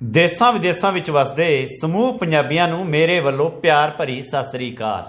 ਦੇਸਾਂ ਵਿਦੇਸਾਂ ਵਿੱਚ ਵਸਦੇ ਸਮੂਹ ਪੰਜਾਬੀਆਂ ਨੂੰ ਮੇਰੇ ਵੱਲੋਂ ਪਿਆਰ ਭਰੀ ਸਤਿ ਸ੍ਰੀ ਅਕਾਲ।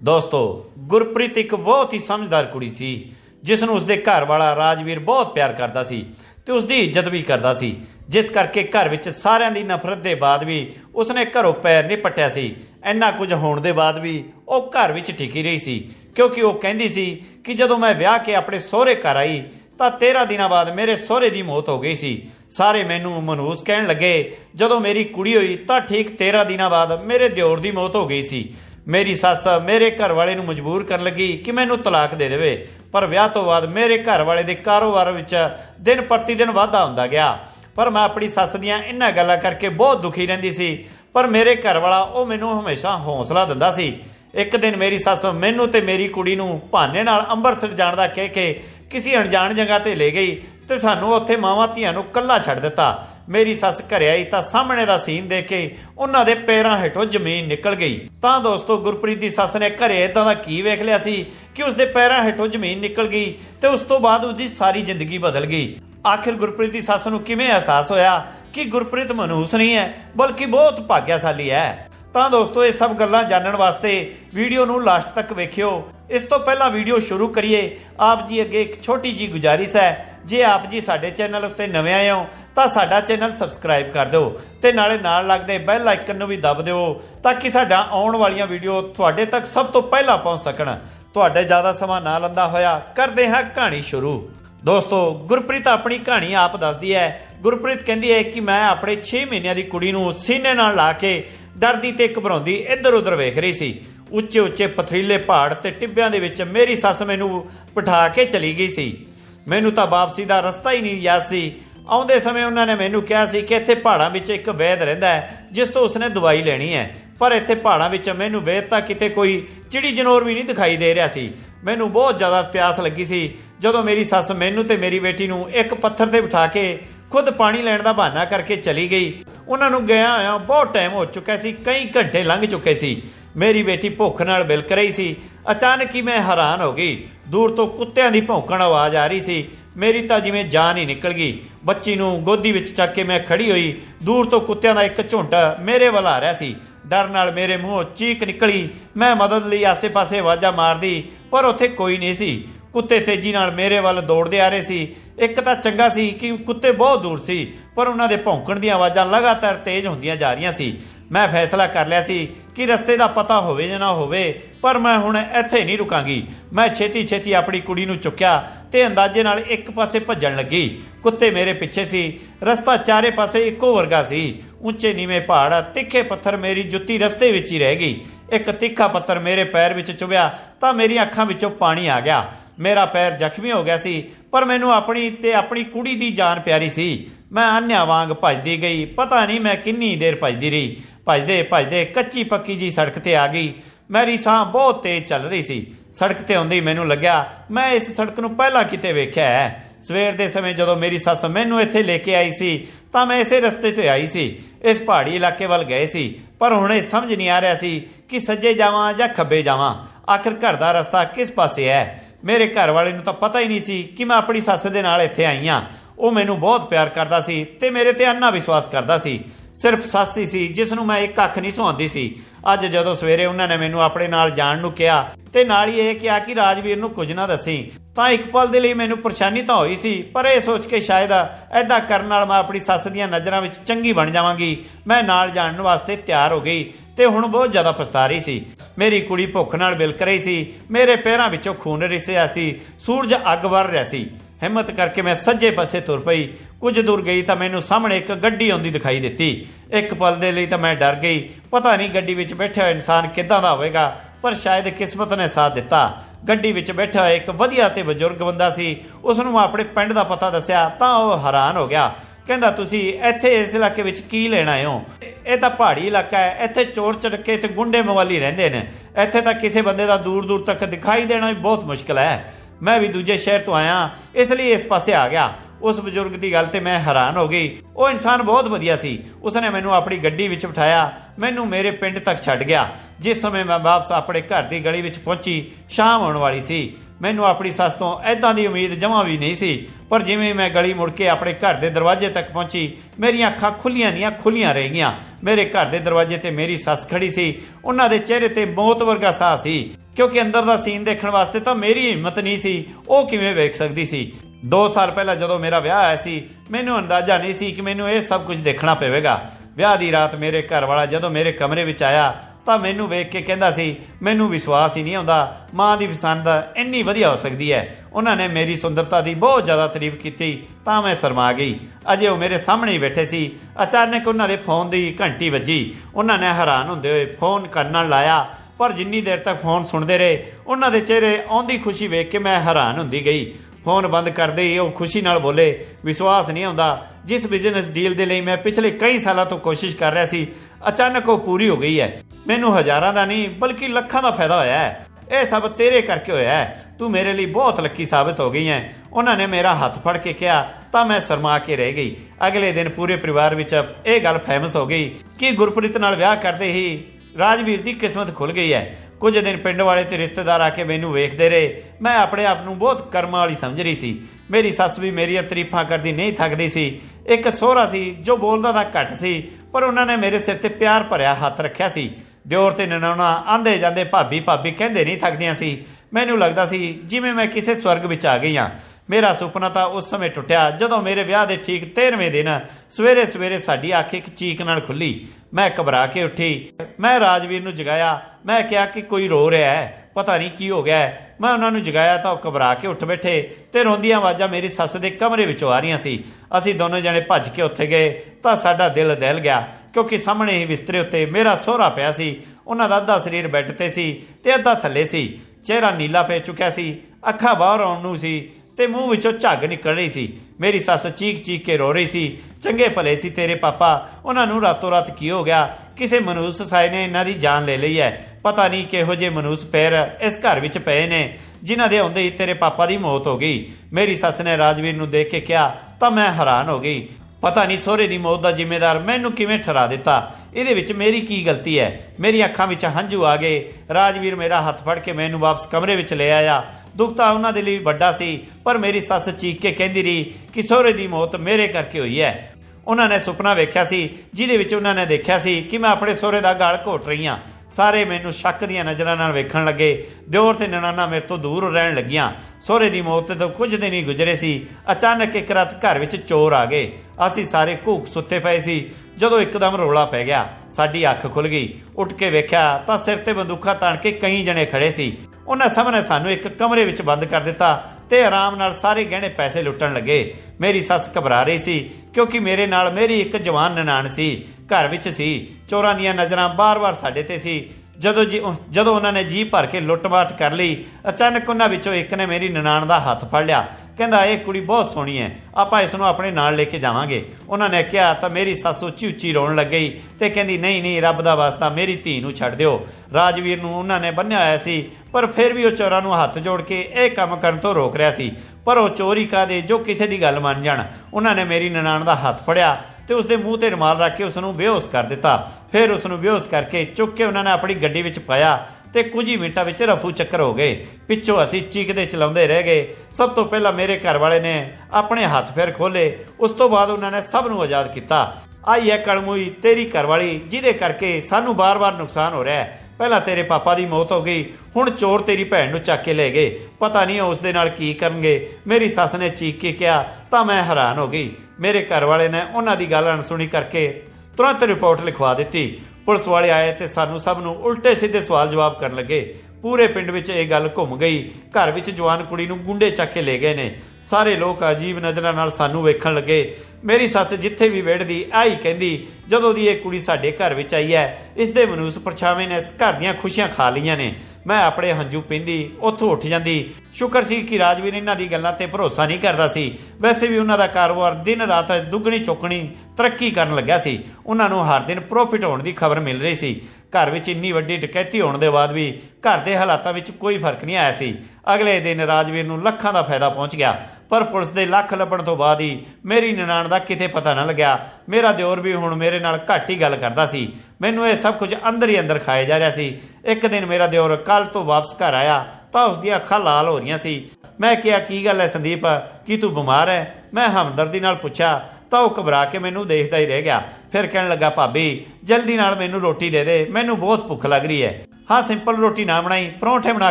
ਦੋਸਤੋ, ਗੁਰਪ੍ਰੀਤ ਇੱਕ ਬਹੁਤ ਹੀ ਸਮਝਦਾਰ ਕੁੜੀ ਸੀ, ਜਿਸ ਨੂੰ ਉਸਦੇ ਘਰ ਵਾਲਾ ਰਾਜਵੀਰ ਬਹੁਤ ਪਿਆਰ ਕਰਦਾ ਸੀ ਤੇ ਉਸਦੀ ਇੱਜ਼ਤ ਵੀ ਕਰਦਾ ਸੀ, ਜਿਸ ਕਰਕੇ ਘਰ ਵਿੱਚ ਸਾਰਿਆਂ ਦੀ ਨਫ਼ਰਤ ਦੇ ਬਾਅਦ ਵੀ ਉਸਨੇ ਘਰੋਂ ਪੈਰ ਨਹੀਂ ਪੱਟਿਆ ਸੀ। ਇੰਨਾ ਕੁਝ ਹੋਣ ਦੇ ਬਾਅਦ ਵੀ ਉਹ ਘਰ ਵਿੱਚ ਟਿਕੀ ਰਹੀ ਸੀ, ਕਿਉਂਕਿ ਉਹ ਕਹਿੰਦੀ ਸੀ ਕਿ ਜਦੋਂ ਮੈਂ ਵਿਆਹ ਕੇ ਆਪਣੇ ਸਹੁਰੇ ਘਰ ਆਈ ਤਾਂ 13 ਦਿਨਾਂ ਬਾਅਦ ਮੇਰੇ ਸਹੁਰੇ ਦੀ ਮੌਤ ਹੋ ਗਈ ਸੀ। ਸਾਰੇ ਮੈਨੂੰ ਮਨਹੂਸ ਕਹਿਣ ਲੱਗੇ, ਜਦੋਂ ਮੇਰੀ ਕੁੜੀ ਹੋਈ ਤਾਂ ਠੀਕ 13 ਦਿਨਾਂ ਬਾਅਦ ਮੇਰੇ ਦਿਓਰ ਦੀ ਮੌਤ ਹੋ ਗਈ ਸੀ। ਮੇਰੀ ਸੱਸ ਮੇਰੇ ਘਰ ਵਾਲੇ ਨੂੰ ਮਜਬੂਰ ਕਰਨ ਲੱਗੀ ਕਿ ਮੈਨੂੰ ਤਲਾਕ ਦੇ ਦੇਵੇ, ਪਰ ਵਿਆਹ ਤੋਂ ਬਾਅਦ ਮੇਰੇ ਘਰ ਵਾਲੇ ਦੇ ਕਾਰੋਬਾਰ ਵਿੱਚ ਦਿਨ ਪ੍ਰਤੀ ਦਿਨ ਵਾਧਾ ਹੁੰਦਾ ਗਿਆ। ਪਰ ਮੈਂ ਆਪਣੀ ਸੱਸ ਦੀਆਂ ਇਹਨਾਂ ਗੱਲਾਂ ਕਰਕੇ ਬਹੁਤ ਦੁਖੀ ਰਹਿੰਦੀ ਸੀ, ਪਰ ਮੇਰੇ ਘਰ ਵਾਲਾ ਉਹ ਮੈਨੂੰ ਹਮੇਸ਼ਾ ਹੌਸਲਾ ਦਿੰਦਾ ਸੀ। ਇੱਕ ਦਿਨ ਮੇਰੀ ਸੱਸ ਮੈਨੂੰ ਤੇ ਮੇਰੀ ਕੁੜੀ ਨੂੰ ਭਾਨੇ ਨਾਲ ਅੰਮ੍ਰਿਤਸਰ ਜਾਣ ਦਾ ਕਹਿ ਕੇ ਕਿਸੇ ਅਣਜਾਣ ਜਗ੍ਹਾ ਤੇ ਲੈ ਗਈ ਤੇ ਸਾਨੂੰ ਉੱਥੇ ਮਾਵਾਂ ਧੀਆਂ ਨੂੰ ਕੱਲਾ ਛੱਡ ਦਿੱਤਾ। ਮੇਰੀ ਸੱਸ ਘਰੇ ਆਈ ਤਾਂ ਸਾਹਮਣੇ ਦਾ ਸੀਨ ਦੇਖ ਕੇ ਉਹਨਾਂ ਦੇ ਪੈਰਾਂ ਹੇਠੋਂ ਜ਼ਮੀਨ ਨਿਕਲ ਗਈ। ਤਾਂ ਦੋਸਤੋ, ਗੁਰਪ੍ਰੀਤ ਦੀ ਸੱਸ ਨੇ ਘਰੇ ਇਦਾਂ ਦਾ ਕੀ ਵੇਖ ਲਿਆ ਸੀ ਕਿ ਉਸਦੇ ਪੈਰਾਂ ਹੇਠੋਂ ਜ਼ਮੀਨ ਨਿਕਲ ਗਈ ਤੇ ਉਸ ਤੋਂ ਬਾਅਦ ਉਹਦੀ ਸਾਰੀ ਜ਼ਿੰਦਗੀ ਬਦਲ ਗਈ। ਆਖਿਰ ਗੁਰਪ੍ਰੀਤ ਦੀ ਸੱਸ ਨੂੰ ਕਿਵੇਂ ਅਹਿਸਾਸ ਹੋਇਆ ਕਿ ਗੁਰਪ੍ਰੀਤ ਮਨਹੂਸ ਨਹੀਂ ਹੈ, ਬਲਕਿ ਬਹੁਤ ਭਾਗਿਆਸ਼ਾਲੀ ਹੈ? ਤਾਂ ਦੋਸਤੋ, ਇਹ ਸਭ ਗੱਲਾਂ ਜਾਣਨ ਵਾਸਤੇ ਵੀਡੀਓ ਨੂੰ ਲਾਸਟ ਤੱਕ ਵੇਖਿਓ। ਇਸ ਤੋਂ ਪਹਿਲਾਂ ਵੀਡੀਓ ਸ਼ੁਰੂ ਕਰੀਏ। ਆਪ ਜੀ ਅੱਗੇ ਇੱਕ ਛੋਟੀ ਜੀ ਗੁਜ਼ਾਰਿਸ਼ ਹੈ। ਜੇ ਆਪ ਜੀ ਸਾਡੇ ਚੈਨਲ ਉੱਤੇ ਨਵੇਂ ਆਏ ਹੋ, ਤਾਂ ਸਾਡਾ ਚੈਨਲ ਸਬਸਕ੍ਰਾਈਬ ਕਰ ਦਿਓ ਤੇ ਨਾਲੇ ਨਾਲ ਲੱਗਦੇ ਬੈਲ ਆਈਕਨ ਨੂੰ ਵੀ ਦਬ ਦਿਓ ਤਾਂ ਕਿ ਸਾਡਾ ਆਉਣ ਵਾਲੀਆਂ ਵੀਡੀਓ ਤੁਹਾਡੇ ਤੱਕ ਸਭ ਤੋਂ ਪਹਿਲਾਂ ਪਹੁੰਚ ਸਕਣ। ਤੁਹਾਡੇ ਜ਼ਿਆਦਾ ਸਮਾਂ ਨਾ ਲੰਦਾ ਹੋਇਆ, ਕਰਦੇ ਹਾਂ ਕਹਾਣੀ ਸ਼ੁਰੂ। ਦੋਸਤੋ, ਗੁਰਪ੍ਰੀਤ ਆਪਣੀ ਕਹਾਣੀ ਆਪ ਦੱਸਦੀ ਹੈ। ਗੁਰਪ੍ਰੀਤ ਕਹਿੰਦੀ ਹੈ ਕਿ ਮੈਂ ਆਪਣੇ 6 ਮਹੀਨਿਆਂ ਦੀ ਕੁੜੀ ਨੂੰ ਸੀਨੇ ਨਾਲ ਲਾ ਕੇ ਡਰਦੀ ਤੇ ਘਬਰਾਉਂਦੀ ਇੱਧਰ ਉੱਧਰ ਵੇਖ ਰਹੀ ਸੀ। ਉੱਚੇ ਉੱਚੇ ਪਥਰੀਲੇ ਪਹਾੜ ਤੇ ਟਿੱਬਿਆਂ ਦੇ ਵਿੱਚ ਮੇਰੀ ਸੱਸ ਮੈਨੂੰ ਬਿਠਾ ਕੇ ਚਲੀ ਗਈ ਸੀ। ਮੈਨੂੰ ਤਾਂ ਵਾਪਸੀ ਦਾ ਰਸਤਾ ਹੀ ਨਹੀਂ ਯਾਦ ਸੀ। ਆਉਂਦੇ ਸਮੇਂ ਉਹਨਾਂ ਨੇ ਮੈਨੂੰ ਕਿਹਾ ਸੀ ਕਿ ਇੱਥੇ ਪਹਾੜਾਂ ਵਿੱਚ ਇੱਕ ਵੈਦ ਰਹਿੰਦਾ ਹੈ, ਜਿਸ ਤੋਂ ਉਸਨੇ ਦਵਾਈ ਲੈਣੀ ਹੈ। ਪਰ ਇੱਥੇ ਪਹਾੜਾਂ ਵਿੱਚ ਮੈਨੂੰ ਵੈਦ ਤਾਂ ਕਿਤੇ ਕੋਈ ਚਿੜੀ ਜਨੌਰ ਵੀ ਨਹੀਂ ਦਿਖਾਈ ਦੇ ਰਿਹਾ ਸੀ। ਮੈਨੂੰ ਬਹੁਤ ਜ਼ਿਆਦਾ ਪਿਆਸ ਲੱਗੀ ਸੀ। ਜਦੋਂ ਮੇਰੀ ਸੱਸ ਮੈਨੂੰ ਤੇ ਮੇਰੀ ਬੇਟੀ ਨੂੰ ਇੱਕ ਪੱਥਰ ਤੇ ਬਿਠਾ ਕੇ ਖੁਦ ਪਾਣੀ ਲੈਣ ਦਾ ਬਹਾਨਾ ਕਰਕੇ ਚਲੀ ਗਈ। ਉਹਨਾਂ ਨੂੰ ਗਿਆ ਹੋਇਆ ਬਹੁਤ ਟਾਈਮ ਹੋ ਚੁੱਕਾ ਸੀ, ਕਈ ਘੰਟੇ ਲੰਘ ਚੁੱਕੇ ਸੀ। ਮੇਰੀ ਬੇਟੀ ਭੁੱਖ ਨਾਲ ਬਿਲਕ ਰਹੀ ਸੀ। ਅਚਾਨਕ ਹੀ ਮੈਂ ਹੈਰਾਨ ਹੋ ਗਈ। ਦੂਰ ਤੋਂ ਕੁੱਤਿਆਂ ਦੀ ਭੌਂਕਣ ਆਵਾਜ਼ ਆ ਰਹੀ ਸੀ। ਮੇਰੀ ਤਾਂ ਜਿਵੇਂ ਜਾਨ ਹੀ ਨਿਕਲ ਗਈ। ਬੱਚੀ ਨੂੰ ਗੋਦੀ ਵਿੱਚ ਚੱਕ ਕੇ ਮੈਂ ਖੜੀ ਹੋਈ। ਦੂਰ ਤੋਂ ਕੁੱਤਿਆਂ ਦਾ ਇੱਕ ਝੁੰਡ ਮੇਰੇ ਵੱਲ ਆ ਰਿਹਾ ਸੀ। ਡਰ ਨਾਲ ਮੇਰੇ ਮੂੰਹੋਂ ਚੀਕ ਨਿਕਲੀ। ਮੈਂ ਮਦਦ ਲਈ ਆਸੇ-ਪਾਸੇ ਆਵਾਜ਼ਾਂ ਮਾਰਦੀ, ਪਰ ਉੱਥੇ ਕੋਈ ਨਹੀਂ ਸੀ। ਕੁੱਤੇ ਤੇਜ਼ੀ ਨਾਲ ਮੇਰੇ ਵੱਲ ਦੌੜਦੇ ਆ ਰਹੇ ਸੀ। ਇੱਕ ਤਾਂ ਚੰਗਾ ਸੀ ਕਿ ਕੁੱਤੇ ਬਹੁਤ ਦੂਰ ਸੀ, ਪਰ ਉਹਨਾਂ ਦੇ ਭੌਂਕਣ ਦੀਆਂ ਆਵਾਜ਼ਾਂ ਲਗਾਤਾਰ ਤੇਜ਼ ਹੁੰਦੀਆਂ ਜਾ ਰਹੀਆਂ ਸੀ। ਮੈਂ ਫੈਸਲਾ ਕਰ ਲਿਆ ਸੀ ਕਿ ਰਸਤੇ ਦਾ ਪਤਾ ਹੋਵੇ ਜਾਂ ਨਾ ਹੋਵੇ, ਪਰ ਮੈਂ ਹੁਣ ਇੱਥੇ ਨਹੀਂ ਰੁਕਾਂਗੀ। ਮੈਂ ਛੇਤੀ ਛੇਤੀ ਆਪਣੀ ਕੁੜੀ ਨੂੰ ਚੁੱਕਿਆ ਤੇ ਅੰਦਾਜ਼ੇ ਨਾਲ ਇੱਕ ਪਾਸੇ ਭੱਜਣ ਲੱਗੀ। ਕੁੱਤੇ ਮੇਰੇ ਪਿੱਛੇ ਸੀ, ਰਸਤਾ ਚਾਰੇ ਪਾਸੇ ਇੱਕੋ ਵਰਗਾ ਸੀ। ਉੱਚੇ ਨੀਵੇਂ ਪਹਾੜ, ਤਿੱਖੇ ਪੱਥਰ ਮੇਰੀ ਜੁੱਤੀ ਰਸਤੇ ਵਿੱਚ ਹੀ ਰਹਿ ਗਈ। ਇੱਕ ਤਿੱਖਾ ਪੱਥਰ ਮੇਰੇ ਪੈਰ ਵਿੱਚ ਚੁਭਿਆ ਤਾਂ ਮੇਰੀਆਂ ਅੱਖਾਂ ਵਿੱਚੋਂ ਪਾਣੀ ਆ ਗਿਆ। ਮੇਰਾ ਪੈਰ ਜ਼ਖਮੀ ਹੋ ਗਿਆ ਸੀ, ਪਰ ਮੈਨੂੰ ਆਪਣੀ ਤੇ ਆਪਣੀ ਕੁੜੀ ਦੀ ਜਾਨ ਪਿਆਰੀ ਸੀ। ਮੈਂ ਅੰਨਿਆ ਵਾਂਗ ਭੱਜਦੀ ਗਈ। ਪਤਾ ਨਹੀਂ ਮੈਂ ਕਿੰਨੀ ਦੇਰ ਭੱਜਦੀ ਰਹੀ। ਭੱਜਦੇ ਭੱਜਦੇ ਕੱਚੀ ਪੱਕੀ ਜੀ ਸੜਕ ਤੇ ਆ ਗਈ। ਮੇਰੀ ਸਾਹ ਬਹੁਤ ਤੇਜ਼ ਚੱਲ ਰਹੀ ਸੀ। ਸੜਕ ਤੇ ਆਉਂਦੀ ਮੈਨੂੰ ਲੱਗਿਆ, ਮੈਂ ਇਸ ਸੜਕ ਨੂੰ ਪਹਿਲਾਂ ਕਿਤੇ ਵੇਖਿਆ ਹੈ। ਸਵੇਰ ਦੇ ਸਮੇਂ ਜਦੋਂ ਮੇਰੀ ਸੱਸ ਮੈਨੂੰ ਇੱਥੇ ਲੈ ਕੇ ਆਈ ਸੀ, ਤਾਂ ਮੈਂ ਇਸੇ ਰਸਤੇ ਤੇ ਆਈ ਸੀ। ਇਸ ਪਹਾੜੀ ਇਲਾਕੇ ਵੱਲ ਗਏ ਸੀ, ਪਰ ਹੁਣ ਇਹ ਸਮਝ ਨਹੀਂ ਆ ਰਿਹਾ ਸੀ ਕਿ ਸੱਜੇ ਜਾਵਾਂ ਜਾਂ ਖੱਬੇ ਜਾਵਾਂ। ਆਖਿਰ ਘਰ ਦਾ ਰਸਤਾ ਕਿਸ ਪਾਸੇ ਹੈ? ਮੇਰੇ ਘਰ ਵਾਲੇ ਨੂੰ ਤਾਂ ਪਤਾ ਹੀ ਨਹੀਂ ਸੀ ਕਿ ਮੈਂ ਆਪਣੀ ਸੱਸ ਦੇ ਨਾਲ ਇੱਥੇ ਆਈ ਹਾਂ। ਉਹ ਮੈਨੂੰ ਬਹੁਤ ਪਿਆਰ ਕਰਦਾ ਸੀ ਤੇ ਮੇਰੇ ਤੇ ਅੰਨਾ ਵਿਸ਼ਵਾਸ ਕਰਦਾ ਸੀ। ਸਿਰਫ ਸੱਸ ਹੀ ਸੀ ਜਿਸ ਨੂੰ ਮੈਂ ਇੱਕ ਅੱਖ ਨਹੀਂ ਸੁਹਾਉਂਦੀ ਸੀ। ਅੱਜ ਜਦੋਂ ਸਵੇਰੇ ਉਹਨਾਂ ਨੇ ਮੈਨੂੰ ਆਪਣੇ ਨਾਲ ਜਾਣ ਨੂੰ ਕਿਹਾ ਤੇ ਨਾਲ ਹੀ ਇਹ ਕਿਹਾ ਕਿ ਰਾਜਵੀਰ ਨੂੰ ਕੁਝ ਨਾ ਦੱਸੀ, ਤਾਂ ਇੱਕ ਪਲ ਦੇ ਲਈ ਮੈਨੂੰ ਪਰੇਸ਼ਾਨੀ ਤਾਂ ਹੋਈ ਸੀ, ਪਰ ਇਹ ਸੋਚ ਕੇ ਸ਼ਾਇਦ ਐਦਾਂ ਕਰਨ ਨਾਲ ਮੈਂ ਆਪਣੀ ਸੱਸ ਦੀਆਂ ਨਜ਼ਰਾਂ ਵਿੱਚ ਚੰਗੀ ਬਣ ਜਾਵਾਂਗੀ। ਮੈਂ ਨਾਲ ਜਾਣ ਵਾਸਤੇ ਤਿਆਰ ਹੋ ਗਈ ਤੇ ਹੁਣ ਬਹੁਤ ਜ਼ਿਆਦਾ ਪਛਤਾ ਰਹੀ ਸੀ। ਮੇਰੀ ਕੁੜੀ ਭੁੱਖ ਨਾਲ ਬਿਲਕ ਰਹੀ ਸੀ, ਮੇਰੇ ਪੈਰਾਂ ਵਿੱਚੋਂ ਖੂਨ ਰਿਸਿਆ ਸੀ, ਸੂਰਜ ਅੱਗ ਵਰ ਰਿਹਾ ਸੀ। ਹਿੰਮਤ ਕਰਕੇ ਮੈਂ ਸੱਜੇ ਪਾਸੇ ਤੁਰ ਪਈ। ਕੁਝ ਦੂਰ ਗਈ ਤਾਂ ਮੈਨੂੰ ਸਾਹਮਣੇ ਇੱਕ ਗੱਡੀ ਆਉਂਦੀ ਦਿਖਾਈ ਦਿੱਤੀ। ਇੱਕ ਪਲ ਦੇ ਲਈ ਤਾਂ ਮੈਂ ਡਰ ਗਈ। ਪਤਾ ਨਹੀਂ ਗੱਡੀ ਵਿੱਚ ਬੈਠਿਆ ਹੋਇਆ ਇਨਸਾਨ ਕਿੱਦਾਂ ਦਾ ਹੋਵੇਗਾ, ਪਰ ਸ਼ਾਇਦ ਕਿਸਮਤ ਨੇ ਸਾਥ ਦਿੱਤਾ। ਗੱਡੀ ਵਿੱਚ ਬੈਠਾ ਹੋਇਆ ਇੱਕ ਵਧੀਆ ਤੇ ਬਜ਼ੁਰਗ ਬੰਦਾ ਸੀ। ਉਸ ਨੂੰ ਆਪਣੇ ਪਿੰਡ ਦਾ ਪਤਾ ਦੱਸਿਆ, ਤਾਂ ਉਹ ਹੈਰਾਨ ਹੋ ਗਿਆ। ਕਹਿੰਦਾ, ਤੁਸੀਂ ਇੱਥੇ ਇਸ ਇਲਾਕੇ ਵਿੱਚ ਕੀ ਲੈਣ ਆਏ ਹੋ? ਇਹ ਤਾਂ ਪਹਾੜੀ ਇਲਾਕਾ ਹੈ। ਇੱਥੇ ਚੋਰ ਚੜਕੇ ਤੇ ਗੁੰਡੇ ਮਵਾਲੀ ਰਹਿੰਦੇ ਨੇ। ਇੱਥੇ ਤਾਂ ਕਿਸੇ ਬੰਦੇ ਦਾ ਦੂਰ ਦੂਰ ਤੱਕ ਦਿਖਾਈ ਦੇਣਾ ਵੀ ਬਹੁਤ ਮੁਸ਼ਕਲ ਹੈ। ਮੈਂ ਵੀ ਦੂਜੇ ਸ਼ਹਿਰ ਤੋਂ ਆਇਆ, ਇਸ ਲਈ ਇਸ ਪਾਸੇ ਆ ਗਿਆ। ਉਸ ਬਜ਼ੁਰਗ ਦੀ ਗੱਲ ਤੇ ਮੈਂ ਹੈਰਾਨ ਹੋ ਗਈ। ਉਹ ਇਨਸਾਨ ਬਹੁਤ ਵਧੀਆ ਸੀ। ਉਸਨੇ ਮੈਨੂੰ ਆਪਣੀ ਗੱਡੀ ਵਿੱਚ ਬਿਠਾਇਆ। ਮੈਨੂੰ ਮੇਰੇ ਪਿੰਡ ਤੱਕ ਛੱਡ ਗਿਆ। ਜਿਸ ਸਮੇਂ ਮੈਂ ਵਾਪਸ ਆਪਣੇ ਘਰ ਦੀ ਗਲੀ ਵਿੱਚ ਪਹੁੰਚੀ, ਸ਼ਾਮ ਹੋਣ ਵਾਲੀ ਸੀ। ਮੈਨੂੰ ਆਪਣੀ ਸੱਸ ਤੋਂ ਐਦਾਂ ਦੀ ਉਮੀਦ ਜਮਾਂ ਵੀ ਨਹੀਂ ਸੀ। ਪਰ ਜਿਵੇਂ ਮੈਂ ਗਲੀ ਮੁੜ ਕੇ ਆਪਣੇ ਘਰ ਦੇ ਦਰਵਾਜ਼ੇ ਤੱਕ ਪਹੁੰਚੀ, ਮੇਰੀਆਂ ਅੱਖਾਂ ਖੁੱਲੀਆਂ ਦੀਆਂ ਖੁੱਲੀਆਂ ਰਹਿ ਗਈਆਂ। ਮੇਰੇ ਘਰ ਦੇ ਦਰਵਾਜ਼ੇ ਤੇ ਮੇਰੀ ਸੱਸ ਖੜੀ ਸੀ। ਉਹਨਾਂ ਦੇ ਚਿਹਰੇ ਤੇ ਮੌਤ ਵਰਗਾ ਸਾਹ ਸੀ। ਕਿਉਂਕਿ ਅੰਦਰ ਦਾ ਸੀਨ ਦੇਖਣ ਵਾਸਤੇ ਤਾਂ ਮੇਰੀ ਹਿੰਮਤ ਨਹੀਂ ਸੀ, ਉਹ ਕਿਵੇਂ ਵੇਖ ਸਕਦੀ ਸੀ। 2 ਸਾਲ ਪਹਿਲਾਂ ਜਦੋਂ ਮੇਰਾ ਵਿਆਹ ਆਇਆ ਸੀ, ਮੈਨੂੰ ਅੰਦਾਜ਼ਾ ਨਹੀਂ ਸੀ ਕਿ ਮੈਨੂੰ ਇਹ ਸਭ ਕੁਝ ਦੇਖਣਾ ਪਵੇਗਾ। ਵਿਆਹ ਦੀ ਰਾਤ ਮੇਰੇ ਘਰ ਵਾਲਾ ਜਦੋਂ ਮੇਰੇ ਕਮਰੇ ਵਿੱਚ ਆਇਆ, ਤਾਂ ਮੈਨੂੰ ਵੇਖ ਕੇ ਕਹਿੰਦਾ ਸੀ, ਮੈਨੂੰ ਵਿਸ਼ਵਾਸ ਹੀ ਨਹੀਂ ਆਉਂਦਾ, ਮਾਂ ਦੀ ਪਸੰਦ ਇੰਨੀ ਵਧੀਆ ਹੋ ਸਕਦੀ ਹੈ। ਉਹਨਾਂ ਨੇ ਮੇਰੀ ਸੁੰਦਰਤਾ ਦੀ ਬਹੁਤ ਜ਼ਿਆਦਾ ਤਾਰੀਫ ਕੀਤੀ, ਤਾਂ ਮੈਂ ਸ਼ਰਮਾ ਗਈ। ਅਜੇ ਉਹ ਮੇਰੇ ਸਾਹਮਣੇ ਹੀ ਬੈਠੇ ਸੀ। ਅਚਾਨਕ ਉਹਨਾਂ ਦੇ ਫੋਨ ਦੀ ਘੰਟੀ ਵੱਜੀ। ਉਹਨਾਂ ਨੇ ਹੈਰਾਨ ਹੁੰਦੇ ਹੋਏ ਫੋਨ ਕਰਨ ਲਾਇਆ। ਪਰ ਜਿੰਨੀ ਦੇਰ ਤੱਕ ਫੋਨ ਸੁਣਦੇ ਰਹੇ, ਉਹਨਾਂ ਦੇ ਚਿਹਰੇ ਆਉਂਦੀ ਖੁਸ਼ੀ ਵੇਖ ਕੇ ਮੈਂ ਹੈਰਾਨ ਹੁੰਦੀ ਗਈ। ਫੋਨ ਬੰਦ ਕਰਦੇ ਹੀ ਉਹ ਖੁਸ਼ੀ ਨਾਲ ਬੋਲੇ, ਵਿਸ਼ਵਾਸ ਨਹੀਂ ਆਉਂਦਾ। ਜਿਸ ਬਿਜ਼ਨਸ ਡੀਲ ਦੇ ਲਈ ਮੈਂ ਪਿਛਲੇ ਕਈ ਸਾਲਾਂ ਤੋਂ ਕੋਸ਼ਿਸ਼ ਕਰ ਰਿਹਾ ਸੀ, ਅਚਾਨਕ ਉਹ ਪੂਰੀ ਹੋ ਗਈ ਹੈ। ਮੈਨੂੰ ਹਜ਼ਾਰਾਂ ਦਾ ਨਹੀਂ, ਬਲਕਿ ਲੱਖਾਂ ਦਾ ਫਾਇਦਾ ਹੋਇਆ ਹੈ। ਇਹ ਸਭ ਤੇਰੇ ਕਰਕੇ ਹੋਇਆ ਹੈ। ਤੂੰ ਮੇਰੇ ਲਈ ਬਹੁਤ ਲੱਕੀ ਸਾਬਤ ਹੋ ਗਈ ਹੈ। ਉਹਨਾਂ ਨੇ ਮੇਰਾ ਹੱਥ ਫੜ ਕੇ ਕਿਹਾ, ਤਾਂ ਮੈਂ ਸ਼ਰਮਾ ਕੇ ਰਹਿ ਗਈ। ਅਗਲੇ ਦਿਨ ਪੂਰੇ ਪਰਿਵਾਰ ਵਿੱਚ ਇਹ ਗੱਲ ਫੇਮਸ ਹੋ ਗਈ ਕਿ ਗੁਰਪ੍ਰੀਤ ਨਾਲ ਵਿਆਹ ਕਰਦੇ ਹੀ ਰਾਜਵੀਰ ਦੀ ਕਿਸਮਤ ਖੁੱਲ ਗਈ ਹੈ। ਕੁਝ ਦਿਨ ਪਿੰਡ ਵਾਲੇ ਤੇ ਰਿਸ਼ਤੇਦਾਰ ਆ ਕੇ ਮੈਨੂੰ ਵੇਖਦੇ ਰਹੇ। ਮੈਂ ਆਪਣੇ ਆਪ ਨੂੰ ਬਹੁਤ ਕਰਮਾਂ ਵਾਲੀ ਸਮਝ ਰਹੀ ਸੀ। ਮੇਰੀ ਸੱਸ ਵੀ ਮੇਰੀਆਂ ਤਾਰੀਫਾਂ ਕਰਦੀ ਨਹੀਂ ਥੱਕਦੀ ਸੀ। ਇੱਕ ਸਹੁਰਾ ਸੀ ਜੋ ਬੋਲਦਾ ਤਾਂ ਘੱਟ ਸੀ, ਪਰ ਉਹਨਾਂ ਨੇ ਮੇਰੇ ਸਿਰ ਤੇ ਪਿਆਰ ਭਰਿਆ ਹੱਥ ਰੱਖਿਆ ਸੀ। ਦਿਓਰ ਤੇ ਨਨਾਣਾ ਆਂਦੇ ਜਾਂਦੇ ਭਾਬੀ ਭਾਬੀ ਕਹਿੰਦੇ ਨਹੀਂ ਥੱਕਦੀਆਂ ਸੀ। ਮੈਨੂੰ ਲੱਗਦਾ ਸੀ ਜਿਵੇਂ ਮੈਂ ਕਿਸੇ ਸਵਰਗ ਵਿੱਚ ਆ ਗਈ ਹਾਂ। ਮੇਰਾ ਸੁਪਨਾ ਤਾਂ ਉਸ ਸਮੇਂ ਟੁੱਟਿਆ ਜਦੋਂ ਮੇਰੇ ਵਿਆਹ ਦੇ ਠੀਕ 13ਵੇਂ ਦਿਨ ਸਵੇਰੇ ਸਵੇਰੇ ਸਾਡੀ ਅੱਖ ਇੱਕ ਚੀਕ ਨਾਲ ਖੁੱਲੀ। ਮੈਂ ਘਬਰਾ ਕੇ ਉੱਠੀ। ਮੈਂ ਰਾਜਵੀਰ ਨੂੰ ਜਗਾਇਆ। ਮੈਂ ਕਿਹਾ ਕਿ ਕੋਈ ਰੋ ਰਿਹਾ ਹੈ। ਪਤਾ ਨਹੀਂ ਕੀ ਹੋ ਗਿਆ ਮੈਂ ਉਹਨਾਂ ਨੂੰ ਜਗਾਇਆ ਤਾਂ ਉਹ ਘਬਰਾ ਕੇ ਉੱਠ ਬੈਠੇ ਤੇ ਰੋਂਦੀਆਂ ਆਵਾਜ਼ਾਂ ਮੇਰੀ ਸੱਸ ਦੇ ਕਮਰੇ ਵਿੱਚੋਂ ਆ ਰਹੀਆਂ ਸੀ। ਅਸੀਂ ਦੋਨੋਂ ਜਣੇ ਭੱਜ ਕੇ ਉੱਥੇ ਗਏ ਤਾਂ ਸਾਡਾ ਦਿਲ ਦਹਿਲ ਗਿਆ ਕਿਉਂਕਿ ਸਾਹਮਣੇ ਹੀ ਬਿਸਤਰੇ ਉੱਤੇ ਮੇਰਾ ਸਹੁਰਾ ਪਿਆ ਸੀ। ਉਹਨਾਂ ਦਾ ਅੱਧਾ ਸਰੀਰ ਬੈੱਡ ਤੇ ਸੀ ਤੇ ਅੱਧਾ ਥੱਲੇ ਸੀ। ਚਿਹਰਾ ਨੀਲਾ ਪੈ ਚੁੱਕਿਆ ਸੀ। ਅੱਖਾਂ ਬਾਹਰ ਆਉਣ ਨੂੰ ਸੀ। ਤੇ ਮੂੰਹ ਵਿੱਚੋਂ ਝੱਗ ਨਿਕਲ ਰਹੀ ਸੀ। ਮੇਰੀ ਸੱਸ ਚੀਕ ਚੀਕ ਕੇ ਰੋ ਰਹੀ ਸੀ। ਚੰਗੇ ਭਲੇ ਸੀ ਤੇਰੇ ਪਾਪਾ। ਉਹਨਾਂ ਨੂੰ ਰਾਤੋਂ ਰਾਤ ਕੀ ਹੋ ਗਿਆ? ਕਿਸੇ ਮਨੂਸ ਸਾਈ ਨੇ ਇਹਨਾਂ ਦੀ ਜਾਨ ਲੈ ਲਈ ਹੈ। ਪਤਾ ਨਹੀਂ ਕਿਹੋ ਜਿਹੇ ਮਨੂਸ ਪੈਰ ਇਸ ਘਰ ਵਿੱਚ ਪਏ ਨੇ, ਜਿਨ੍ਹਾਂ ਦੇ ਆਉਂਦੇ ਹੀ ਤੇਰੇ ਪਾਪਾ ਦੀ ਮੌਤ ਹੋ ਗਈ। ਮੇਰੀ ਸੱਸ ਨੇ ਰਾਜਵੀਰ ਨੂੰ ਦੇਖ ਕੇ ਕਿਹਾ, ਤਾਂ ਮੈਂ ਹੈਰਾਨ ਹੋ ਗਈ। ਪਤਾ ਨਹੀਂ ਸਹੁਰੇ ਦੀ ਮੌਤ ਦਾ ਜ਼ਿੰਮੇਦਾਰ ਮੈਨੂੰ ਕਿਵੇਂ ਠਹਿਰਾ ਦਿੱਤਾ? ਇਹਦੇ ਵਿੱਚ ਮੇਰੀ ਕੀ ਗਲਤੀ ਹੈ? ਮੇਰੀ ਅੱਖਾਂ ਵਿੱਚ ਹੰਝੂ ਆ ਗਏ। ਰਾਜਵੀਰ ਮੇਰਾ ਹੱਥ ਫੜ ਕੇ ਮੈਨੂੰ ਵਾਪਸ ਕਮਰੇ ਵਿੱਚ ਲੈ ਆਇਆ। ਦੁੱਖ ਤਾਂ ਉਹਨਾਂ ਦੇ ਲਈ ਵੱਡਾ ਸੀ, ਪਰ ਮੇਰੀ ਸੱਸ ਚੀਕ ਕੇ ਕਹਿੰਦੀ ਰਹੀ ਕਿ ਸਹੁਰੇ ਦੀ ਮੌਤ ਮੇਰੇ ਕਰਕੇ ਹੋਈ ਹੈ। ਉਹਨਾਂ ਨੇ ਸੁਪਨਾ ਵੇਖਿਆ ਸੀ, ਜਿਹਦੇ ਵਿੱਚ ਉਹਨਾਂ ਨੇ ਦੇਖਿਆ ਸੀ ਕਿ ਮੈਂ ਆਪਣੇ ਸਹੁਰੇ ਦਾ ਗਾਲ ਘੋਟ ਰਹੀ ਹਾਂ। ਸਾਰੇ ਮੈਨੂੰ ਸ਼ੱਕ ਦੀਆਂ ਨਜ਼ਰਾਂ ਨਾਲ ਵੇਖਣ ਲੱਗੇ। ਦਿਓਰ ਤੇ ਨਨਾਨਾ ਮੇਰੇ ਤੋਂ ਦੂਰ ਰਹਿਣ ਲੱਗੀਆਂ। ਸਹੁਰੇ ਦੀ ਮੌਤ ਤੋਂ ਕੁਝ ਦਿਨ ਹੀ ਗੁਜ਼ਰੇ ਸੀ। ਅਚਾਨਕ ਇੱਕ ਰਾਤ ਘਰ ਵਿੱਚ ਚੋਰ ਆ ਗਏ। ਅਸੀਂ ਸਾਰੇ ਘੂਕ ਸੁੱਤੇ ਪਏ ਸੀ। ਜਦੋਂ ਇੱਕਦਮ ਰੋਲਾ ਪੈ ਗਿਆ, ਸਾਡੀ ਅੱਖ ਖੁੱਲ ਗਈ। ਉੱਠ ਕੇ ਵੇਖਿਆ ਤਾਂ ਸਿਰ ਤੇ ਬੰਦੂਕਾਂ ਤਾਣ ਕੇ ਕਈ ਜਣੇ ਖੜੇ ਸੀ। ਉਹਨਾਂ ਸਭ ਨੇ ਸਾਨੂੰ ਇੱਕ ਕਮਰੇ ਵਿੱਚ ਬੰਦ ਕਰ ਦਿੱਤਾ ਤੇ ਆਰਾਮ ਨਾਲ ਸਾਰੇ ਗਹਿਣੇ ਪੈਸੇ ਲੁੱਟਣ ਲੱਗੇ। ਮੇਰੀ ਸੱਸ ਘਬਰਾ ਰਹੀ ਸੀ ਕਿਉਂਕਿ ਮੇਰੇ ਨਾਲ ਮੇਰੀ ਇੱਕ ਜਵਾਨ ਨਨਾਣ ਸੀ, ਘਰ ਵਿੱਚ ਸੀ। ਚੋਰਾਂ ਦੀਆਂ ਨਜ਼ਰਾਂ ਬਾਰ-ਬਾਰ ਸਾਡੇ ਤੇ ਸੀ। ਜਦੋਂ ਜੀ ਜਦੋਂ ਉਹਨਾਂ ਨੇ ਜੀ ਭਰ ਕੇ ਲੁੱਟਮਾਟ ਕਰ ਲਈ, ਅਚਾਨਕ ਉਹਨਾਂ ਵਿੱਚੋਂ ਇੱਕ ਨੇ ਮੇਰੀ ਨਨਾਣ ਦਾ ਹੱਥ ਫੜ ਲਿਆ। ਕਹਿੰਦਾ, ਇਹ ਕੁੜੀ ਬਹੁਤ ਸੋਹਣੀ ਹੈ, ਆਪਾਂ ਇਸ ਨੂੰ ਆਪਣੇ ਨਾਲ ਲੈ ਕੇ ਜਾਵਾਂਗੇ। ਉਹਨਾਂ ਨੇ ਕਿਹਾ, ਤਾਂ ਮੇਰੀ ਸੱਸ ਉੱਚੀ ਉੱਚੀ ਰੋਣ ਲੱਗ ਗਈ ਤੇ ਕਹਿੰਦੀ, ਨਹੀਂ ਨਹੀਂ, ਰੱਬ ਦਾ ਵਾਸਤਾ ਮੇਰੀ ਧੀ ਨੂੰ ਛੱਡ ਦਿਓ। ਰਾਜਵੀਰ ਨੂੰ ਉਹਨਾਂ ਨੇ ਬੰਨਿਆ ਹੋਇਆ ਸੀ, ਪਰ ਫਿਰ ਵੀ ਉਹ ਚੋਰਾਂ ਨੂੰ ਹੱਥ ਜੋੜ ਕੇ ਇਹ ਕੰਮ ਕਰਨ ਤੋਂ ਰੋਕ ਰਿਹਾ ਸੀ। ਪਰ ਉਹ ਚੋਰੀ ਕਾਦੇ ਜੋ ਕਿਸੇ ਦੀ ਗੱਲ ਮੰਨ ਜਾਣ। ਉਹਨਾਂ ਨੇ ਮੇਰੀ ਨਨਾਣ ਦਾ ਹੱਥ ਫੜਿਆ। ਤੇ ਉਸ ਦੇ ਮੂੰਹ ਤੇ ਰੁਮਾਲ ਰੱਖ ਕੇ ਉਸ ਨੂੰ ਬੇਹੋਸ਼ ਕਰ ਦਿੱਤਾ। ਫਿਰ ਉਸ ਨੂੰ ਬੇਹੋਸ਼ ਕਰਕੇ ਚੁੱਕ ਕੇ ਉਹਨਾਂ ਨੇ ਆਪਣੀ ਗੱਡੀ ਵਿੱਚ ਪਾਇਆ ਤੇ ਕੁਝ ਹੀ ਮਿੰਟਾਂ ਵਿੱਚ ਰਫੂ ਚੱਕਰ ਹੋ ਗਏ। ਪਿੱਛੋਂ ਅਸੀਂ ਚੀਕਦੇ ਚਲਾਉਂਦੇ ਰਹਿ ਗਏ। ਸਭ ਤੋਂ ਪਹਿਲਾਂ ਮੇਰੇ ਘਰ ਵਾਲੇ ਨੇ ਆਪਣੇ ਹੱਥ ਫਿਰ ਖੋਲੇ ਉਸ ਤੋਂ ਬਾਅਦ ਉਹਨਾਂ ਨੇ ਸਭ ਨੂੰ ਆਜ਼ਾਦ ਕੀਤਾ। ਆਈ ਹੈ ਕਲਮੋਈ ਤੇਰੀ ਘਰਵਾਲੀ, ਜਿਹਦੇ ਕਰਕੇ ਸਾਨੂੰ ਬਾਰ-ਬਾਰ ਨੁਕਸਾਨ ਹੋ ਰਿਹਾ ਹੈ। ਪਹਿਲਾਂ ਤੇਰੇ ਪਾਪਾ ਦੀ ਮੌਤ ਹੋ ਗਈ, ਹੁਣ ਚੋਰ ਤੇਰੀ ਭੈਣ ਨੂੰ ਚੱਕ ਕੇ ਲੈ ਗਏ। ਪਤਾ ਨਹੀਂ ਉਸ ਦੇ ਨਾਲ ਕੀ ਕਰਨਗੇ। ਮੇਰੀ ਸੱਸ ਨੇ ਚੀਕ ਕੇ ਕਿਹਾ, ਤਾਂ ਮੈਂ ਹੈਰਾਨ ਹੋ ਗਈ। ਮੇਰੇ ਘਰ ਵਾਲੇ ਨੇ ਉਹਨਾਂ ਦੀ ਗੱਲ ਅਣਸੁਣੀ ਕਰਕੇ ਤੁਰੰਤ ਰਿਪੋਰਟ ਲਿਖਵਾ ਦਿੱਤੀ। ਪੁਲਿਸ ਵਾਲੇ ਆਏ ਤੇ ਸਾਨੂੰ ਸਭ ਨੂੰ ਉਲਟੇ ਸਿੱਧੇ ਸਵਾਲ ਜਵਾਬ ਕਰਨ ਲੱਗੇ। ਪੂਰੇ ਪਿੰਡ ਵਿੱਚ ਇਹ ਗੱਲ ਘੁੰਮ ਗਈ। ਘਰ ਵਿੱਚ ਜਵਾਨ ਕੁੜੀ ਨੂੰ ਗੁੰਡੇ ਚੱਕ ਕੇ ਲੈ ਗਏ ਨੇ। ਸਾਰੇ ਲੋਕ ਅਜੀਬ ਨਜ਼ਰਾਂ ਨਾਲ ਸਾਨੂੰ ਵੇਖਣ ਲੱਗੇ। ਮੇਰੀ ਸੱਸ ਜਿੱਥੇ ਵੀ ਵੇੜਦੀ ਆਈ ਕਹਿੰਦੀ, ਜਦੋਂ ਦੀ ਇਹ ਕੁੜੀ ਸਾਡੇ ਘਰ ਵਿੱਚ ਆਈ ਹੈ, ਇਸ ਦੇ ਮਨੂਸ ਪਰਛਾਵੇਂ ਨੇ ਇਸ ਘਰ ਦੀਆਂ ਖੁਸ਼ੀਆਂ ਖਾ ਲਈਆਂ ਨੇ। ਮੈਂ ਆਪਣੇ ਹੰਝੂ ਪਿੰਦੀ, ਉੱਥੋਂ ਉੱਠ ਜਾਂਦੀ। ਸ਼ੁਕਰ ਸੀ ਕਿ ਰਾਜਵੀਰ ਇਹਨਾਂ ਦੀ ਗੱਲਾਂ ਤੇ ਭਰੋਸਾ ਨਹੀਂ ਕਰਦਾ ਸੀ। ਵੈਸੇ ਵੀ ਉਹਨਾਂ ਦਾ ਕਾਰੋਬਾਰ ਦਿਨ ਰਾਤ ਦੁੱਗਣੀ ਚੁੱਕਣੀ ਤਰੱਕੀ ਕਰਨ ਲੱਗਿਆ ਸੀ। ਉਹਨਾਂ ਨੂੰ ਹਰ ਦਿਨ ਪ੍ਰੋਫਿਟ ਹੋਣ ਦੀ ਖਬਰ ਮਿਲ ਰਹੀ ਸੀ। ਘਰ ਵਿੱਚ ਇੰਨੀ ਵੱਡੀ ਡਕੈਤੀ ਹੋਣ ਦੇ ਬਾਅਦ ਵੀ ਘਰ ਦੇ ਹਾਲਾਤਾਂ ਵਿੱਚ ਕੋਈ ਫ਼ਰਕ ਨਹੀਂ ਆਇਆ ਸੀ। ਅਗਲੇ ਦਿਨ ਰਾਜਵੀਰ ਨੂੰ ਲੱਖਾਂ ਦਾ ਫਾਇਦਾ ਪਹੁੰਚ ਗਿਆ, ਪਰ ਪੁਲਿਸ ਦੇ ਲੱਖ ਲੱਭਣ ਤੋਂ ਬਾਅਦ ਹੀ ਮੇਰੀ ਨਨਾਣ ਦਾ ਕਿਤੇ ਪਤਾ ਨਾ ਲੱਗਿਆ। ਮੇਰਾ ਦਿਓਰ ਵੀ ਹੁਣ ਮੇਰੇ ਨਾਲ ਘੱਟ ਹੀ ਗੱਲ ਕਰਦਾ ਸੀ। ਮੈਨੂੰ ਇਹ ਸਭ ਕੁਝ ਅੰਦਰ ਹੀ ਅੰਦਰ ਖਾਏ ਜਾ ਰਿਹਾ ਸੀ। ਇੱਕ ਦਿਨ ਮੇਰਾ ਦਿਓਰ ਕੱਲ ਤੋਂ ਵਾਪਸ ਘਰ ਆਇਆ ਤਾਂ ਉਸ ਦੀਆਂ ਅੱਖਾਂ ਲਾਲ ਹੋ ਰਹੀਆਂ ਸੀ। ਮੈਂ ਕਿਹਾ, ਕੀ ਗੱਲ ਹੈ ਸੰਦੀਪ? ਕੀ ਤੂੰ ਬਿਮਾਰ ਹੈ ਮੈਂ ਹਮਦਰਦੀ ਨਾਲ ਪੁੱਛਿਆ, ਤਾਂ ਉਹ ਘਬਰਾ ਕੇ ਮੈਨੂੰ ਦੇਖਦਾ ਹੀ ਰਹਿ ਗਿਆ। ਫਿਰ ਕਹਿਣ ਲੱਗਾ, ਭਾਬੀ, ਜਲਦੀ ਨਾਲ ਮੈਨੂੰ ਰੋਟੀ ਦੇ ਦੇ, ਮੈਨੂੰ ਬਹੁਤ ਭੁੱਖ ਲੱਗ ਰਹੀ ਹੈ ਹਾਂ, ਸਿੰਪਲ ਰੋਟੀ ਨਾ ਬਣਾਈ, ਪਰੌਂਠੇ ਬਣਾ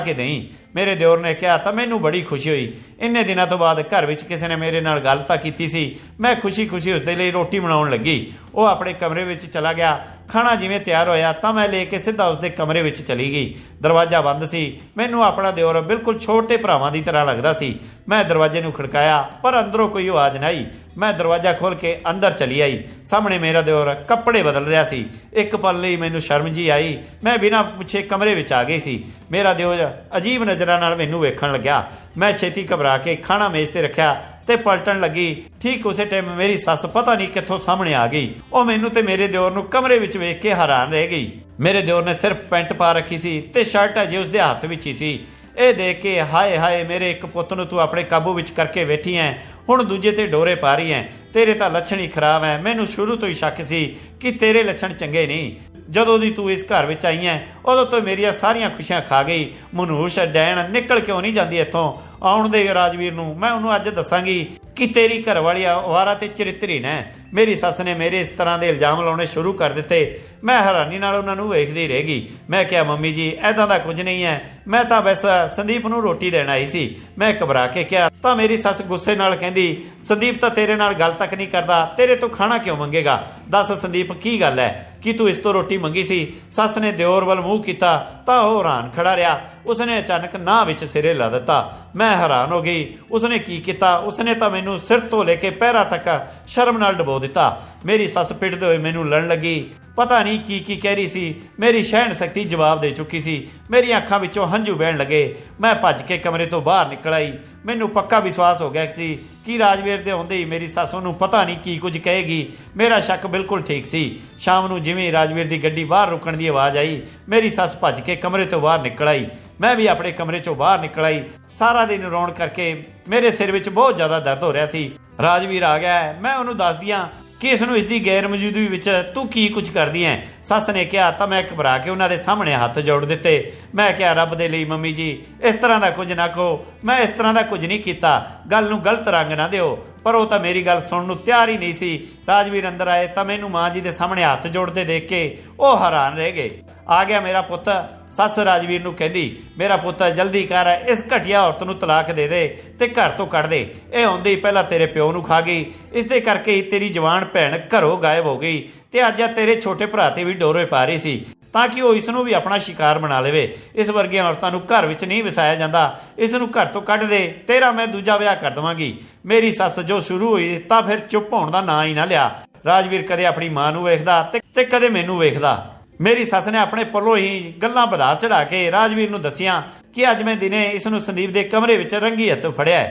ਕੇ ਦੇਈ। ਮੇਰੇ ਦਿਓਰ ਨੇ ਕਿਹਾ ਤਾਂ ਮੈਨੂੰ ਬੜੀ ਖੁਸ਼ੀ ਹੋਈ। ਇੰਨੇ ਦਿਨਾਂ ਤੋਂ ਬਾਅਦ ਘਰ ਵਿੱਚ ਕਿਸੇ ਨੇ ਮੇਰੇ ਨਾਲ ਗੱਲ ਤਾਂ ਕੀਤੀ ਸੀ। ਮੈਂ ਖੁਸ਼ੀ-ਖੁਸ਼ੀ ਉਸ ਦੇ ਲਈ ਰੋਟੀ ਬਣਾਉਣ ਲੱਗੀ। ਉਹ ਆਪਣੇ ਕਮਰੇ ਵਿੱਚ ਚਲਾ ਗਿਆ। ਖਾਣਾ ਜਿਵੇਂ ਤਿਆਰ ਹੋਇਆ ਤਾਂ ਮੈਂ ਲੈ ਕੇ ਸਿੱਧਾ ਉਸ ਦੇ ਕਮਰੇ ਵਿੱਚ ਚਲੀ ਗਈ। ਦਰਵਾਜ਼ਾ ਬੰਦ ਸੀ। ਮੈਨੂੰ ਆਪਣਾ ਦਿਓਰ ਬਿਲਕੁਲ ਛੋਟੇ ਭਰਾਵਾਂ ਦੀ ਤਰ੍ਹਾਂ ਲੱਗਦਾ ਸੀ। ਮੈਂ ਦਰਵਾਜ਼ੇ ਨੂੰ ਖੜਕਾਇਆ, ਪਰ ਅੰਦਰੋਂ ਕੋਈ ਆਵਾਜ਼ ਨਹੀਂ ਆਈ। ਮੈਂ ਦਰਵਾਜ਼ਾ ਖੋਲ ਕੇ ਅੰਦਰ ਚਲੀ ਆਈ। ਸਾਹਮਣੇ ਮੇਰਾ ਦਿਓਰ ਕੱਪੜੇ ਬਦਲ ਰਿਹਾ ਸੀ। ਇੱਕ ਪਲ ਲਈ ਮੈਨੂੰ ਸ਼ਰਮ ਜੀ ਆਈ। ਮੈਂ ਬਿਨਾਂ ਪੁੱਛੇ ਕਮਰੇ ਵਿੱਚ ਆ ਗਈ ਸੀ। ਮੇਰਾ ਦਿਓਰ ਅਜੀਬ ਨਜ਼ਰਾਂ ਨਾਲ ਮੈਨੂੰ ਵੇਖਣ ਲੱਗਿਆ। ਮੈਂ ਛੇਤੀ ਘਬਰਾ ਕੇ ਖਾਣਾ ਮੇਜ਼ ਤੇ ਰੱਖਿਆ ਤੇ ਪਲਟਣ ਲੱਗੀ। ਠੀਕ ਉਸੇ ਟਾਈਮ ਮੇਰੀ ਸੱਸ ਪਤਾ ਨਹੀਂ ਕਿੱਥੋਂ ਸਾਹਮਣੇ ਆ ਗਈ। ਉਹ ਮੈਨੂੰ ਤੇ ਮੇਰੇ ਦਿਓਰ ਨੂੰ ਕਮਰੇ ਵਿੱਚ ਵੇਖ ਕੇ ਹੈਰਾਨ ਰਹਿ ਗਈ। ਮੇਰੇ ਦਿਓਰ ਨੇ ਸਿਰਫ ਪੈਂਟ ਪਾ ਰੱਖੀ ਸੀ ਤੇ ਸ਼ਰਟ ਅਜੇ ਉਸਦੇ ਹੱਥ ਵਿੱਚ ਹੀ ਸੀ। ਇਹ ਦੇਖ ਕੇ ਹਾਏ ਹਾਏ ਮੇਰੇ ਇੱਕ ਪੁੱਤ ਨੂੰ ਤੂੰ ਆਪਣੇ ਕਾਬੂ ਵਿੱਚ ਕਰਕੇ ਬੈਠੀ ਐ, ਹੁਣ ਦੂਜੇ ਤੇ ਡੋਰੇ ਪਾ ਰਹੀ ਐ। ਤੇਰੇ ਤਾਂ ਲੱਛਣ ਹੀ ਖਰਾਬ ਐ। ਮੈਨੂੰ ਸ਼ੁਰੂ ਤੋਂ ਹੀ ਸ਼ੱਕ ਸੀ ਕਿ ਤੇਰੇ ਲੱਛਣ ਚੰਗੇ ਨਹੀਂ। ਜਦੋਂ ਦੀ ਤੂੰ ਇਸ ਘਰ ਵਿੱਚ ਆਈ ਐ, ਉਦੋਂ ਤੋਂ ਮੇਰੀਆਂ ਸਾਰੀਆਂ ਖੁਸ਼ੀਆਂ ਖਾ ਗਈ। ਮਨੂਸ਼ ਡੈਣ ਨਿਕਲ ਕਿਉਂ ਨਹੀਂ ਜਾਂਦੀ ਇੱਥੋਂ? ਆਉਣ ਦੇ ਰਾਜਵੀਰ ਨੂੰ ਮੈਂ ਉਹਨੂੰ ਅੱਜ ਦੱਸਾਂਗੀ। ਕਿ ਤੇਰੀ ਘਰ ਘਰਵਾਲੀ ਆਵਾਰਾ ਤੇ ਚਰਿੱਤਰਹੀਨ ਹੈ ਮੇਰੀ ਸੱਸ ਨੇ ਮੇਰੇ ਇਸ ਤਰ੍ਹਾਂ ਦੇ ਇਲਜ਼ਾਮ ਲਾਉਣੇ ਸ਼ੁਰੂ ਕਰ ਦਿੱਤੇ। ਮੈਂ ਹੈਰਾਨੀ ਨਾਲ ਉਹਨਾਂ ਨੂੰ ਵੇਖਦੀ ਰਹਿ ਗਈ। ਮੈਂ ਕਿਹਾ, ਮੰਮੀ ਜੀ ਐਦਾਂ ਦਾ ਕੁਝ ਨਹੀਂ ਹੈ। ਮੈਂ ਤਾਂ ਬਸ ਸੰਦੀਪ ਨੂੰ ਰੋਟੀ ਦੇਣ ਆਈ ਸੀ। ਮੈਂ ਘਬਰਾ ਕੇ ਕਿਹਾ, ਤਾਂ ਮੇਰੀ ਸੱਸ ਗੁੱਸੇ ਨਾਲ ਕਹਿੰਦੀ, ਸੰਦੀਪ ਤਾਂ ਤੇਰੇ ਨਾਲ ਗੱਲ ਤੱਕ ਨਹੀਂ ਕਰਦਾ। ਤੇਰੇ ਤੋਂ ਖਾਣਾ ਕਿਉਂ ਮੰਗੇਗਾ? ਦੱਸ ਸੰਦੀਪ, ਕੀ ਗੱਲ ਹੈ? ਕਿ ਤੂੰ ਇਸ ਤੋਂ ਰੋਟੀ ਮੰਗੀ ਸੀ? ਸੱਸ ਨੇ ਦਿਓਰ ਵੱਲ ਮੂੰਹ ਕੀਤਾ, ਤਾਂ ਉਹ ਹੈਰਾਨ ਖੜਾ ਰਿਹਾ। ਉਸਨੇ ਅਚਾਨਕ ਨਾ ਵਿੱਚ ਸਿਰੇ ਲਾ ਦਿੱਤਾ। ਮੈਂ ਹੈਰਾਨ ਹੋ ਗਈ। ਉਸਨੇ ਕੀ ਕੀਤਾ? ਉਸਨੇ ਤਾਂ ਮੈਨੂੰ ਸਿਰ ਤੋਂ ਲੈ ਕੇ ਪੈਰਾਂ ਤੱਕ ਸ਼ਰਮ ਨਾਲ ਡਬੋ ਦਿੱਤਾ। ਮੇਰੀ ਸੱਸ ਪਿੱਟਦੇ ਹੋਏ ਮੈਨੂੰ ਲੜਨ ਲੱਗੀ। ਪਤਾ ਨਹੀਂ ਕੀ ਕੀ ਕਹਿ ਰਹੀ ਸੀ। ਮੇਰੀ ਸ਼ਹਿਣ ਸ਼ਕਤੀ ਜਵਾਬ ਦੇ ਚੁੱਕੀ ਸੀ। ਮੇਰੀਆਂ ਅੱਖਾਂ ਵਿੱਚੋਂ ਹੰਝੂ ਵਹਿਣ ਲੱਗੇ। ਮੈਂ ਭੱਜ ਕੇ ਕਮਰੇ ਤੋਂ ਬਾਹਰ ਨਿਕਲ ਆਈ। ਮੈਨੂੰ ਪੱਕਾ ਵਿਸ਼ਵਾਸ ਹੋ ਗਿਆ ਸੀ ਕਿ ਰਾਜਵੀਰ ਦੇ ਹੁੰਦੇ ਹੀ ਮੇਰੀ ਸੱਸ ਨੂੰ ਪਤਾ ਨਹੀਂ ਕੀ ਕੁਝ ਕਹੇਗੀ। ਮੇਰਾ ਸ਼ੱਕ ਬਿਲਕੁਲ ਠੀਕ ਸੀ। ਸ਼ਾਮ ਨੂੰ ਜਿਵੇਂ ਰਾਜਵੀਰ ਦੀ ਗੱਡੀ ਬਾਹਰ ਰੁਕਣ ਦੀ ਆਵਾਜ਼ ਆਈ, ਮੇਰੀ ਸੱਸ ਭੱਜ ਕੇ ਕਮਰੇ ਤੋਂ ਬਾਹਰ ਨਿਕਲ ਆਈ। ਮੈਂ ਵੀ ਆਪਣੇ ਕਮਰੇ ਚੋਂ ਬਾਹਰ ਨਿਕਲ ਆਈ। ਸਾਰਾ ਦਿਨ ਰੋਣ ਕਰਕੇ ਮੇਰੇ ਸਿਰ ਵਿੱਚ ਬਹੁਤ ਜ਼ਿਆਦਾ ਦਰਦ ਹੋ ਰਿਹਾ ਸੀ। ਰਾਜਵੀਰ ਆ ਗਿਆ ਹੈ। ਮੈਂ ਉਹਨੂੰ ਦੱਸਦੀ ਦੱਸਦੀਆਂ ਕਿ ਇਸ ਨੂੰ ਇਸ ਦੀ ਗੈਰ ਮੌਜੂਦਗੀ ਵਿੱਚ ਤੂੰ ਕੀ ਕੁਝ ਕਰਦੀ ਐ ਸੱਸ ਨੇ ਕਿਹਾ, ਤਾਂ ਮੈਂ ਘਬਰਾ ਕੇ ਉਹਨਾਂ ਦੇ ਸਾਹਮਣੇ ਹੱਥ ਜੋੜ ਦਿੱਤੇ। ਮੈਂ ਕਿਹਾ, ਰੱਬ ਦੇ ਲਈ ਮੰਮੀ ਜੀ, ਇਸ ਤਰ੍ਹਾਂ ਦਾ ਕੁਝ ਨਾ ਕਹੋ। ਮੈਂ ਇਸ ਤਰ੍ਹਾਂ ਦਾ ਕੁਝ ਨਹੀਂ ਕੀਤਾ। ਗੱਲ ਨੂੰ ਗਲਤ ਰੰਗ ਨਾ ਦਿਓ। ਪਰ ਉਹ ਤਾਂ ਮੇਰੀ ਗੱਲ ਸੁਣਨ ਨੂੰ ਤਿਆਰ ਹੀ ਨਹੀਂ ਸੀ। ਰਾਜਵੀਰ ਅੰਦਰ ਆਏ ਤਾਂ ਮੈਨੂੰ ਮਾਂ ਜੀ ਦੇ ਸਾਹਮਣੇ ਹੱਥ ਜੋੜਦੇ ਦੇਖ ਕੇ ਉਹ ਹੈਰਾਨ ਰਹਿ ਗਏ। ਆ ਗਿਆ ਮੇਰਾ ਪੁੱਤ, ਸੱਸ ਰਾਜਵੀਰ ਨੂੰ ਕਹਿੰਦੀ, ਮੇਰਾ ਪੁੱਤ, ਜਲਦੀ ਕਰ, ਇਸ ਘਟਿਆ ਔਰਤ ਨੂੰ ਤਲਾਕ ਦੇ ਦੇ ਤੇ ਘਰ ਤੋਂ ਕੱਢ ਦੇ। ਇਹ ਆਉਂਦੇ ਹੀ ਪਹਿਲਾਂ ਤੇਰੇ ਪਿਓ ਨੂੰ ਖਾ ਗਈ। ਇਸ ਦੇ ਕਰਕੇ ਤੇਰੀ ਜਵਾਨ ਭੈਣ ਘਰੋਂ ਗਾਇਬ ਹੋ ਗਈ ਤੇ ਅੱਜ ਆ ਤੇਰੇ ਛੋਟੇ ਭਰਾ ਤੇ ਵੀ ਡੋਰੇ ਪਾ ਰਹੀ ਸੀ। ਤਾਂ ਕਿ ਉਹ ਇਸ ਨੂੰ ਵੀ ਆਪਣਾ ਸ਼ਿਕਾਰ ਬਣਾ ਲਵੇ। ਇਸ ਵਰਗੀਆਂ ਔਰਤਾਂ ਨੂੰ ਘਰ ਵਿੱਚ ਨਹੀਂ ਵਸਾਇਆ ਜਾਂਦਾ। ਇਸ ਨੂੰ ਘਰ ਤੋਂ ਕੱਢ ਦੇ। ਤੇਰਾ ਮੈਂ ਦੂਜਾ ਵਿਆਹ ਕਰ ਦਵਾਂਗੀ। ਮੇਰੀ ਸੱਸ ਜੋ ਸ਼ੁਰੂ ਹੋਈ ਤਾਂ ਫਿਰ ਚੁੱਪ ਹੋਣ ਦਾ ਨਾਂ ਹੀ ਨਾ ਲਿਆ। ਰਾਜਵੀਰ ਕਦੇ ਆਪਣੀ ਮਾਂ ਨੂੰ ਵੇਖਦਾ ਤੇ ਕਦੇ ਮੈਨੂੰ ਵੇਖਦਾ। ਮੇਰੀ ਸੱਸ ਨੇ ਆਪਣੇ ਪੱਲੋਂ ਹੀ ਗੱਲਾਂ ਵਧਾ ਚੜਾ ਕੇ ਰਾਜਵੀਰ ਨੂੰ ਦੱਸਿਆ ਕਿ ਅੱਜ ਮੈਂ ਦਿਨੇ ਇਸ ਨੂੰ ਸੰਦੀਪ ਦੇ ਕਮਰੇ ਵਿੱਚ ਰੰਗੀ ਹੱਥ ਫੜਿਆ